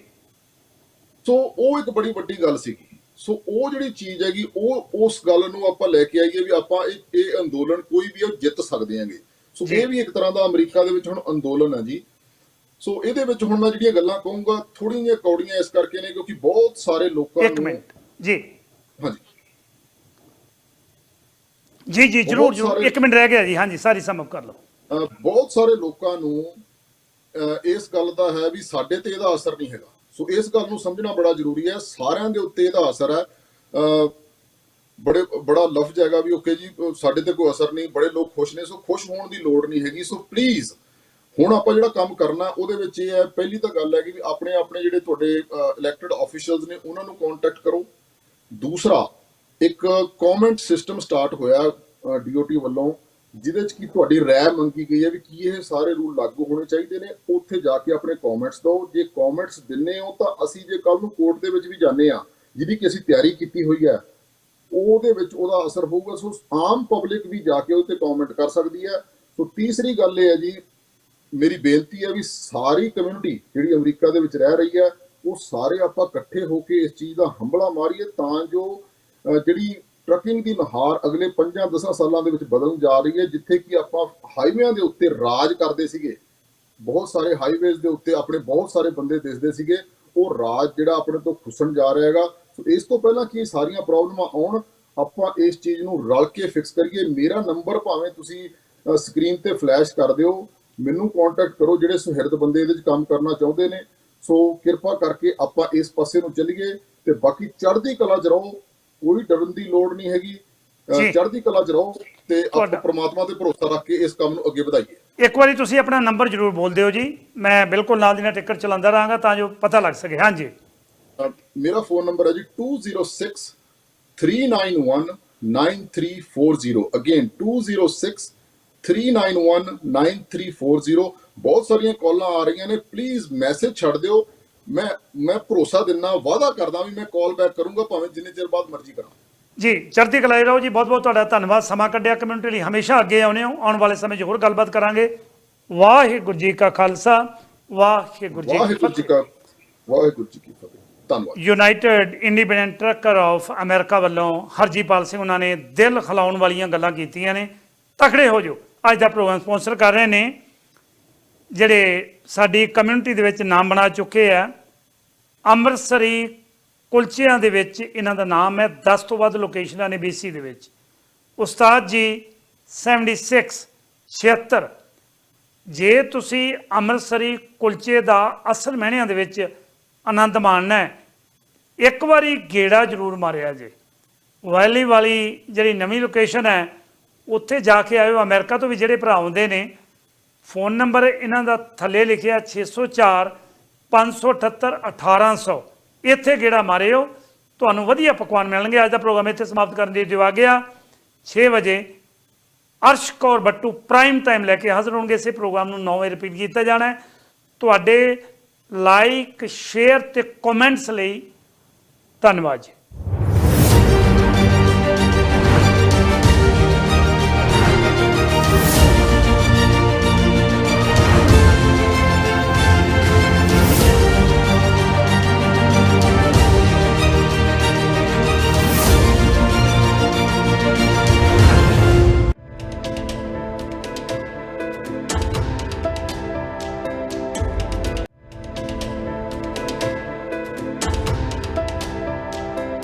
ਸੋ ਉਹ ਇੱਕ ਬੜੀ ਵੱਡੀ ਗੱਲ ਸੀਗੀ। ਸੋ ਉਹ ਜਿਹੜੀ ਚੀਜ਼ ਹੈਗੀ ਉਹ ਉਸ ਗੱਲ ਨੂੰ ਆਪਾਂ ਲੈ ਕੇ ਆਈਏ ਵੀ ਆਪਾਂ ਇਹ ਇਹ ਅੰਦੋਲਨ ਕੋਈ ਵੀ ਉਹ ਜਿੱਤ ਸਕਦੇ ਹਾਂਗੇ। ਸੋ। ਇਹ ਵੀ ਇੱਕ ਤਰ੍ਹਾਂ ਦਾ ਅਮਰੀਕਾ ਦੇ ਵਿੱਚ ਹੁਣ ਅੰਦੋਲਨ ਹੈ ਜੀ। ਸੋ ਇਹਦੇ ਵਿੱਚ ਹੁਣ ਮੈਂ ਜਿਹੜੀਆਂ ਗੱਲਾਂ ਕਹੂੰਗਾ ਥੋੜੀਆਂ ਜਿਹੀਆਂ ਕੌੜੀਆਂ ਇਸ ਕਰਕੇ ਨੇ ਕਿਉਂਕਿ ਬਹੁਤ ਸਾਰੇ ਲੋਕਾਂ ਇੱਕ ਮਿੰਟ। ਜੀ। ਹਾਂਜੀ। ਜੀ ਜੀ ਜਰੂਰ ਜਰੂਰ। ਇੱਕ ਮਿੰਟ ਰਹਿ ਗਿਆ ਜੀ। ਹਾਂਜੀ ਸਾਰੀ ਸਮ ਕਰ ਲਓ। ਬਹੁਤ ਸਾਰੇ ਲੋਕਾਂ ਨੂੰ ਇਸ ਗੱਲ ਦਾ ਹੈ ਵੀ ਸਾਡੇ ਤੇ ਇਹਦਾ ਅਸਰ ਨਹੀਂ ਹੈਗਾ। ਸੋ ਇਸ ਗੱਲ ਨੂੰ ਸਮਝਣਾ ਬੜਾ ਜ਼ਰੂਰੀ ਹੈ। ਸਾਰਿਆਂ ਦੇ ਉੱਤੇ ਇਹਦਾ ਅਸਰ ਹੈ। ਬੜੇ ਬੜਾ ਲਫ਼ਜ਼ ਹੈਗਾ ਵੀ ਓਕੇ ਜੀ ਸਾਡੇ ਤੇ ਕੋਈ ਅਸਰ ਨਹੀਂ ਬੜੇ ਲੋਕ ਖੁਸ਼ ਨੇ ਸੋ ਖੁਸ਼ ਹੋਣ ਦੀ ਲੋੜ ਨਹੀਂ ਹੈਗੀ। ਸੋ ਪਲੀਜ਼ ਹੁਣ ਆਪਾਂ ਜਿਹੜਾ ਕੰਮ ਕਰਨਾ ਉਹਦੇ ਵਿੱਚ ਇਹ ਹੈ ਪਹਿਲੀ ਤਾਂ ਗੱਲ ਹੈ ਕਿ ਆਪਣੇ ਆਪਣੇ ਜਿਹੜੇ ਤੁਹਾਡੇ ਇਲੈਕਟਡ ਆਫੀਸ਼ੀਅਲਸ ਨੇ ਉਹਨਾਂ ਨੂੰ ਕੰਟੈਕਟ ਕਰੋ। ਦੂਸਰਾ ਇੱਕ ਕਮੈਂਟ ਸਿਸਟਮ ਸਟਾਰਟ ਹੋਇਆ ਡੀਓਟੀ ਵੱਲੋਂ, ਜਿਹਦੇ ਚ ਕੀ ਤੁਹਾਡੀ ਰਾਏ ਮੰਗੀ ਗਈ ਹੈ ਵੀ ਕੀ ਇਹ ਸਾਰੇ ਰੂਲ ਲਾਗੂ ਹੋਣੇ ਚਾਹੀਦੇ ਨੇ, ਉੱਥੇ ਜਾ ਕੇ ਆਪਣੇ ਕਮੈਂਟਸ ਦਿਓ। ਜੇ ਕਮੈਂਟਸ ਦਿੰਨੇ ਹੋ ਤਾਂ ਅਸੀਂ ਜੇ ਕੱਲ ਨੂੰ ਕੋਰਟ ਦੇ ਵਿੱਚ ਵੀ ਜਾਂਦੇ ਆ ਜਿਹਦੀ ਕਿ ਅਸੀਂ ਤਿਆਰੀ ਕੀਤੀ ਹੋਈ ਹੈ, ਉਹਦੇ ਵਿੱਚ ਉਹਦਾ ਅਸਰ ਹੋਊਗਾ। ਸੋ ਆਮ ਪਬਲਿਕ ਵੀ ਜਾ ਕੇ ਉਹਤੇ ਕਮੈਂਟ ਕਰ ਸਕਦੀ ਹੈ। ਸੋ ਤੀਸਰੀ ਗੱਲ ਇਹ ਹੈ ਜੀ, ਮੇਰੀ ਬੇਨਤੀ ਹੈ ਵੀ ਸਾਰੀ ਕਮਿਊਨਿਟੀ ਜਿਹੜੀ ਅਮਰੀਕਾ ਦੇ ਵਿੱਚ ਰਹਿ ਰਹੀ ਹੈ, ਉਹ ਸਾਰੇ ਆਪਾਂ ਇਕੱਠੇ ਹੋ ਕੇ ਇਸ ਚੀਜ਼ ਦਾ ਹੰਬਲਾ ਮਾਰੀਏ ਤਾਂ ਜੋ ਜਿਹੜੀ ਟਰੱਕਿੰਗ ਦੀ ਨਹਾਰ ਅਗਲੇ 5-10 ਸਾਲਾਂ ਦੇ ਵਿੱਚ ਬਦਲਣ ਜਾ ਰਹੀ ਹੈ, ਜਿੱਥੇ ਕਿ ਆਪਾਂ ਹਾਈਵੇਆਂ ਦੇ ਉੱਤੇ ਰਾਜ ਕਰਦੇ ਸੀਗੇ। ਬਹੁਤ ਸਾਰੇ ਹਾਈਵੇਜ਼ ਦੇ ਉੱਤੇ ਆਪਣੇ ਬਹੁਤ ਸਾਰੇ ਬੰਦੇ ਦਿਸਦੇ ਸੀਗੇ। ਉਹ ਰਾਜ ਜਿਹੜਾ ਆਪਣੇ ਤੋਂ ਖੁੱਸਣ ਜਾ ਰਿਹਾ ਹੈਗਾ। ਸੋ ਇਸ ਤੋਂ ਪਹਿਲਾਂ ਕਿ ਸਾਰੀਆਂ ਪ੍ਰੋਬਲਮਾਂ ਆਉਣ, ਆਪਾਂ ਇਸ ਚੀਜ਼ ਨੂੰ ਰਲ ਕੇ ਫਿਕਸ ਕਰੀਏ। ਮੇਰਾ ਨੰਬਰ ਭਾਵੇਂ ਤੁਸੀਂ ਸਕਰੀਨ ਤੇ ਫਲੈਸ਼ ਕਰ ਦਿਓ। ਮੈਨੂੰ ਕੰਟੈਕਟ ਕਰੋ ਜਿਹੜੇ ਸੁਹਿਰਦ ਬੰਦੇ ਇਹਦੇ ਵਿੱਚ ਕੰਮ ਕਰਨਾ ਚਾਹੁੰਦੇ ਨੇ। ਸੋ ਕਿਰਪਾ ਕਰਕੇ ਆਪਾਂ ਇਸ ਪਾਸੇ ਨੂੰ ਚੱਲੀਏ ਤੇ ਬਾਕੀ ਚੜ੍ਹਦੀ ਕਲਾ 'ਚ ਰਹੋ। ਕੋਈ ਡਰਨ ਦੀ ਲੋੜ ਨਹੀਂ ਹੈਗੀ। ਚੜ੍ਹਦੀ ਕਲਾ 'ਚ ਰਹੋ ਤੇ ਆਪਾਂ ਪ੍ਰਮਾਤਮਾ ਤੇ ਭਰੋਸਾ ਰੱਖ ਕੇ ਇਸ ਕੰਮ ਨੂੰ ਅੱਗੇ ਵਧਾਈਏ। ਇੱਕ ਵਾਰੀ ਤੁਸੀਂ ਆਪਣਾ ਨੰਬਰ ਜਰੂਰ ਬੋਲ ਦਿਓ ਜੀ। ਮੈਂ ਬਿਲਕੁਲ ਨਾਲ ਦੀ ਨਾਲ ਟਿਕਟ ਚਲਾਉਂਦਾ ਰਹਾਂਗਾ ਤਾਂ ਜੋ ਪਤਾ ਲੱਗ ਸਕੇ। ਹਾਂਜੀ। ਮੇਰਾ ਫੋਨ ਨੰਬਰ ਹੈ ਜੀ 206 391 9340 ਅਗੇਨ 206 391 9340 ਬਹੁਤ ਸਾਰੀਆਂ ਕਾਲਾਂ ਆ ਰਹੀਆਂ ਨੇ। ਪਲੀਜ਼ ਮੈਸੇਜ ਛੱਡ ਦਿਓ। ਮੈਂ ਮੈਂ ਭਰੋਸਾ ਦਿੰਨਾ ਵਾਅਦਾ ਕਰਦਾ ਵੀ ਮੈਂ ਕਾਲ ਬੈਕ ਕਰੂੰਗਾ ਭਾਵੇਂ ਜਿੰਨੇ ਚਿਰ ਬਾਅਦ ਮਰਜ਼ੀ ਕਰਾਂ। ਜੀ ਚੜ੍ਹਦੀ ਕਲਾਈ ਰਹੋ ਜੀ ਬਹੁਤ ਬਹੁਤ ਤੁਹਾਡਾ ਧੰਨਵਾਦ। ਸਮਾਂ ਕੱਢਿਆ ਕਮਿਊਨਿਟੀ ਲਈ ਹਮੇਸ਼ਾ ਅੱਗੇ ਆਉਨੇ ਹੋ। ਆਉਣ ਵਾਲੇ ਸਮੇਂ 'ਚ ਹੋਰ ਗੱਲਬਾਤ ਕਰਾਂਗੇ। ਵਾਹਿਗੁਰੂ ਜੀ ਕਾ ਖਾਲਸਾ ਵਾਹਿਗੁਰੂ ਜੀ ਕੀ ਵਾਹਿਗੁਰੂ ਜੀ ਕਾ ਵਾਹਿਗੁਰੂ ਜੀ ਕੀ ਫਤਿਹ। ਧੰਨਵਾਦ। United Independent Trucker of America ਵੱਲੋਂ ਹਰਜੀਪਾਲ ਸਿੰਘ ਉਹਨਾਂ ਨੇ ਦਿਲ ਖਲਾਉਣ ਵਾਲੀਆਂ ਗੱਲਾਂ ਕੀਤੀਆਂ ਨੇ। ਤਕੜੇ ਹੋ ਜਾਓ। ਅੱਜ ਦਾ ਪ੍ਰੋਗਰਾਮ ਸਪਾਂਸਰ ਕਰ ਰਹੇ ਨੇ ਜਿਹੜੇ ਸਾਡੀ ਕਮਿਊਨਿਟੀ ਦੇ ਵਿੱਚ ਨਾਮ ਬਣਾ ਚੁੱਕੇ ਆ, ਅੰਮ੍ਰਿਤਸਰੀ ਕੁਲਚਿਆਂ ਦੇ ਵਿੱਚ ਇਹਨਾਂ ਦਾ ਨਾਮ ਹੈ 10 ਤੋਂ ਵੱਧ ਲੋਕੇਸ਼ਨਾਂ ਨੇ BC ਦੇ ਵਿੱਚ। ਉਸਤਾਦ ਜੀ 76 76 ਜੇ ਤੁਸੀਂ ਅੰਮ੍ਰਿਤਸਰੀ ਕੁਲਚੇ ਦਾ ਅਸਲ ਮਹਿਣਿਆਂ ਦੇ ਵਿੱਚ ਆਨੰਦ ਮਾਣਨਾ ਹੈ, ਇੱਕ ਵਾਰੀ ਗੇੜਾ ਜ਼ਰੂਰ ਮਾਰਿਆ ਜੇ। ਵੈਲੀ ਵਾਲੀ ਜਿਹੜੀ ਨਵੀਂ ਲੋਕੇਸ਼ਨ ਹੈ, ਉੱਥੇ ਜਾ ਕੇ ਆਇਓ। ਅਮਰੀਕਾ ਤੋਂ ਵੀ ਜਿਹੜੇ ਭਰਾ ਆਉਂਦੇ ਨੇ ਫੋਨ ਨੰਬਰ ਇਹਨਾਂ ਦਾ ਥੱਲੇ ਲਿਖਿਆ 604 578 1800 ਇੱਥੇ ਗੇੜਾ ਮਾਰਿਓ। ਤੁਹਾਨੂੰ ਵਧੀਆ ਪਕਵਾਨ ਮਿਲਣਗੇ। ਅੱਜ ਦਾ ਪ੍ਰੋਗਰਾਮ ਇੱਥੇ ਸਮਾਪਤ ਕਰਨ ਦੀ ਦਿਵਾ ਗਿਆ। 6 ਵਜੇ ਅਰਸ਼ ਕੌਰ ਬੱਟੂ ਪ੍ਰਾਈਮ ਟਾਈਮ ਲੈ ਕੇ ਹਾਜ਼ਰ ਹੋਣਗੇ। ਇਸੇ ਪ੍ਰੋਗਰਾਮ ਨੂੰ 9 ਵਜੇ ਰਿਪੀਟ ਕੀਤਾ ਜਾਣਾ ਹੈ। ਤੁਹਾਡੇ ਲਾਈਕ, ਸ਼ੇਅਰ ਤੇ ਕਮੈਂਟਸ ਲਈ ਧੰਨਵਾਦ ਜੀ।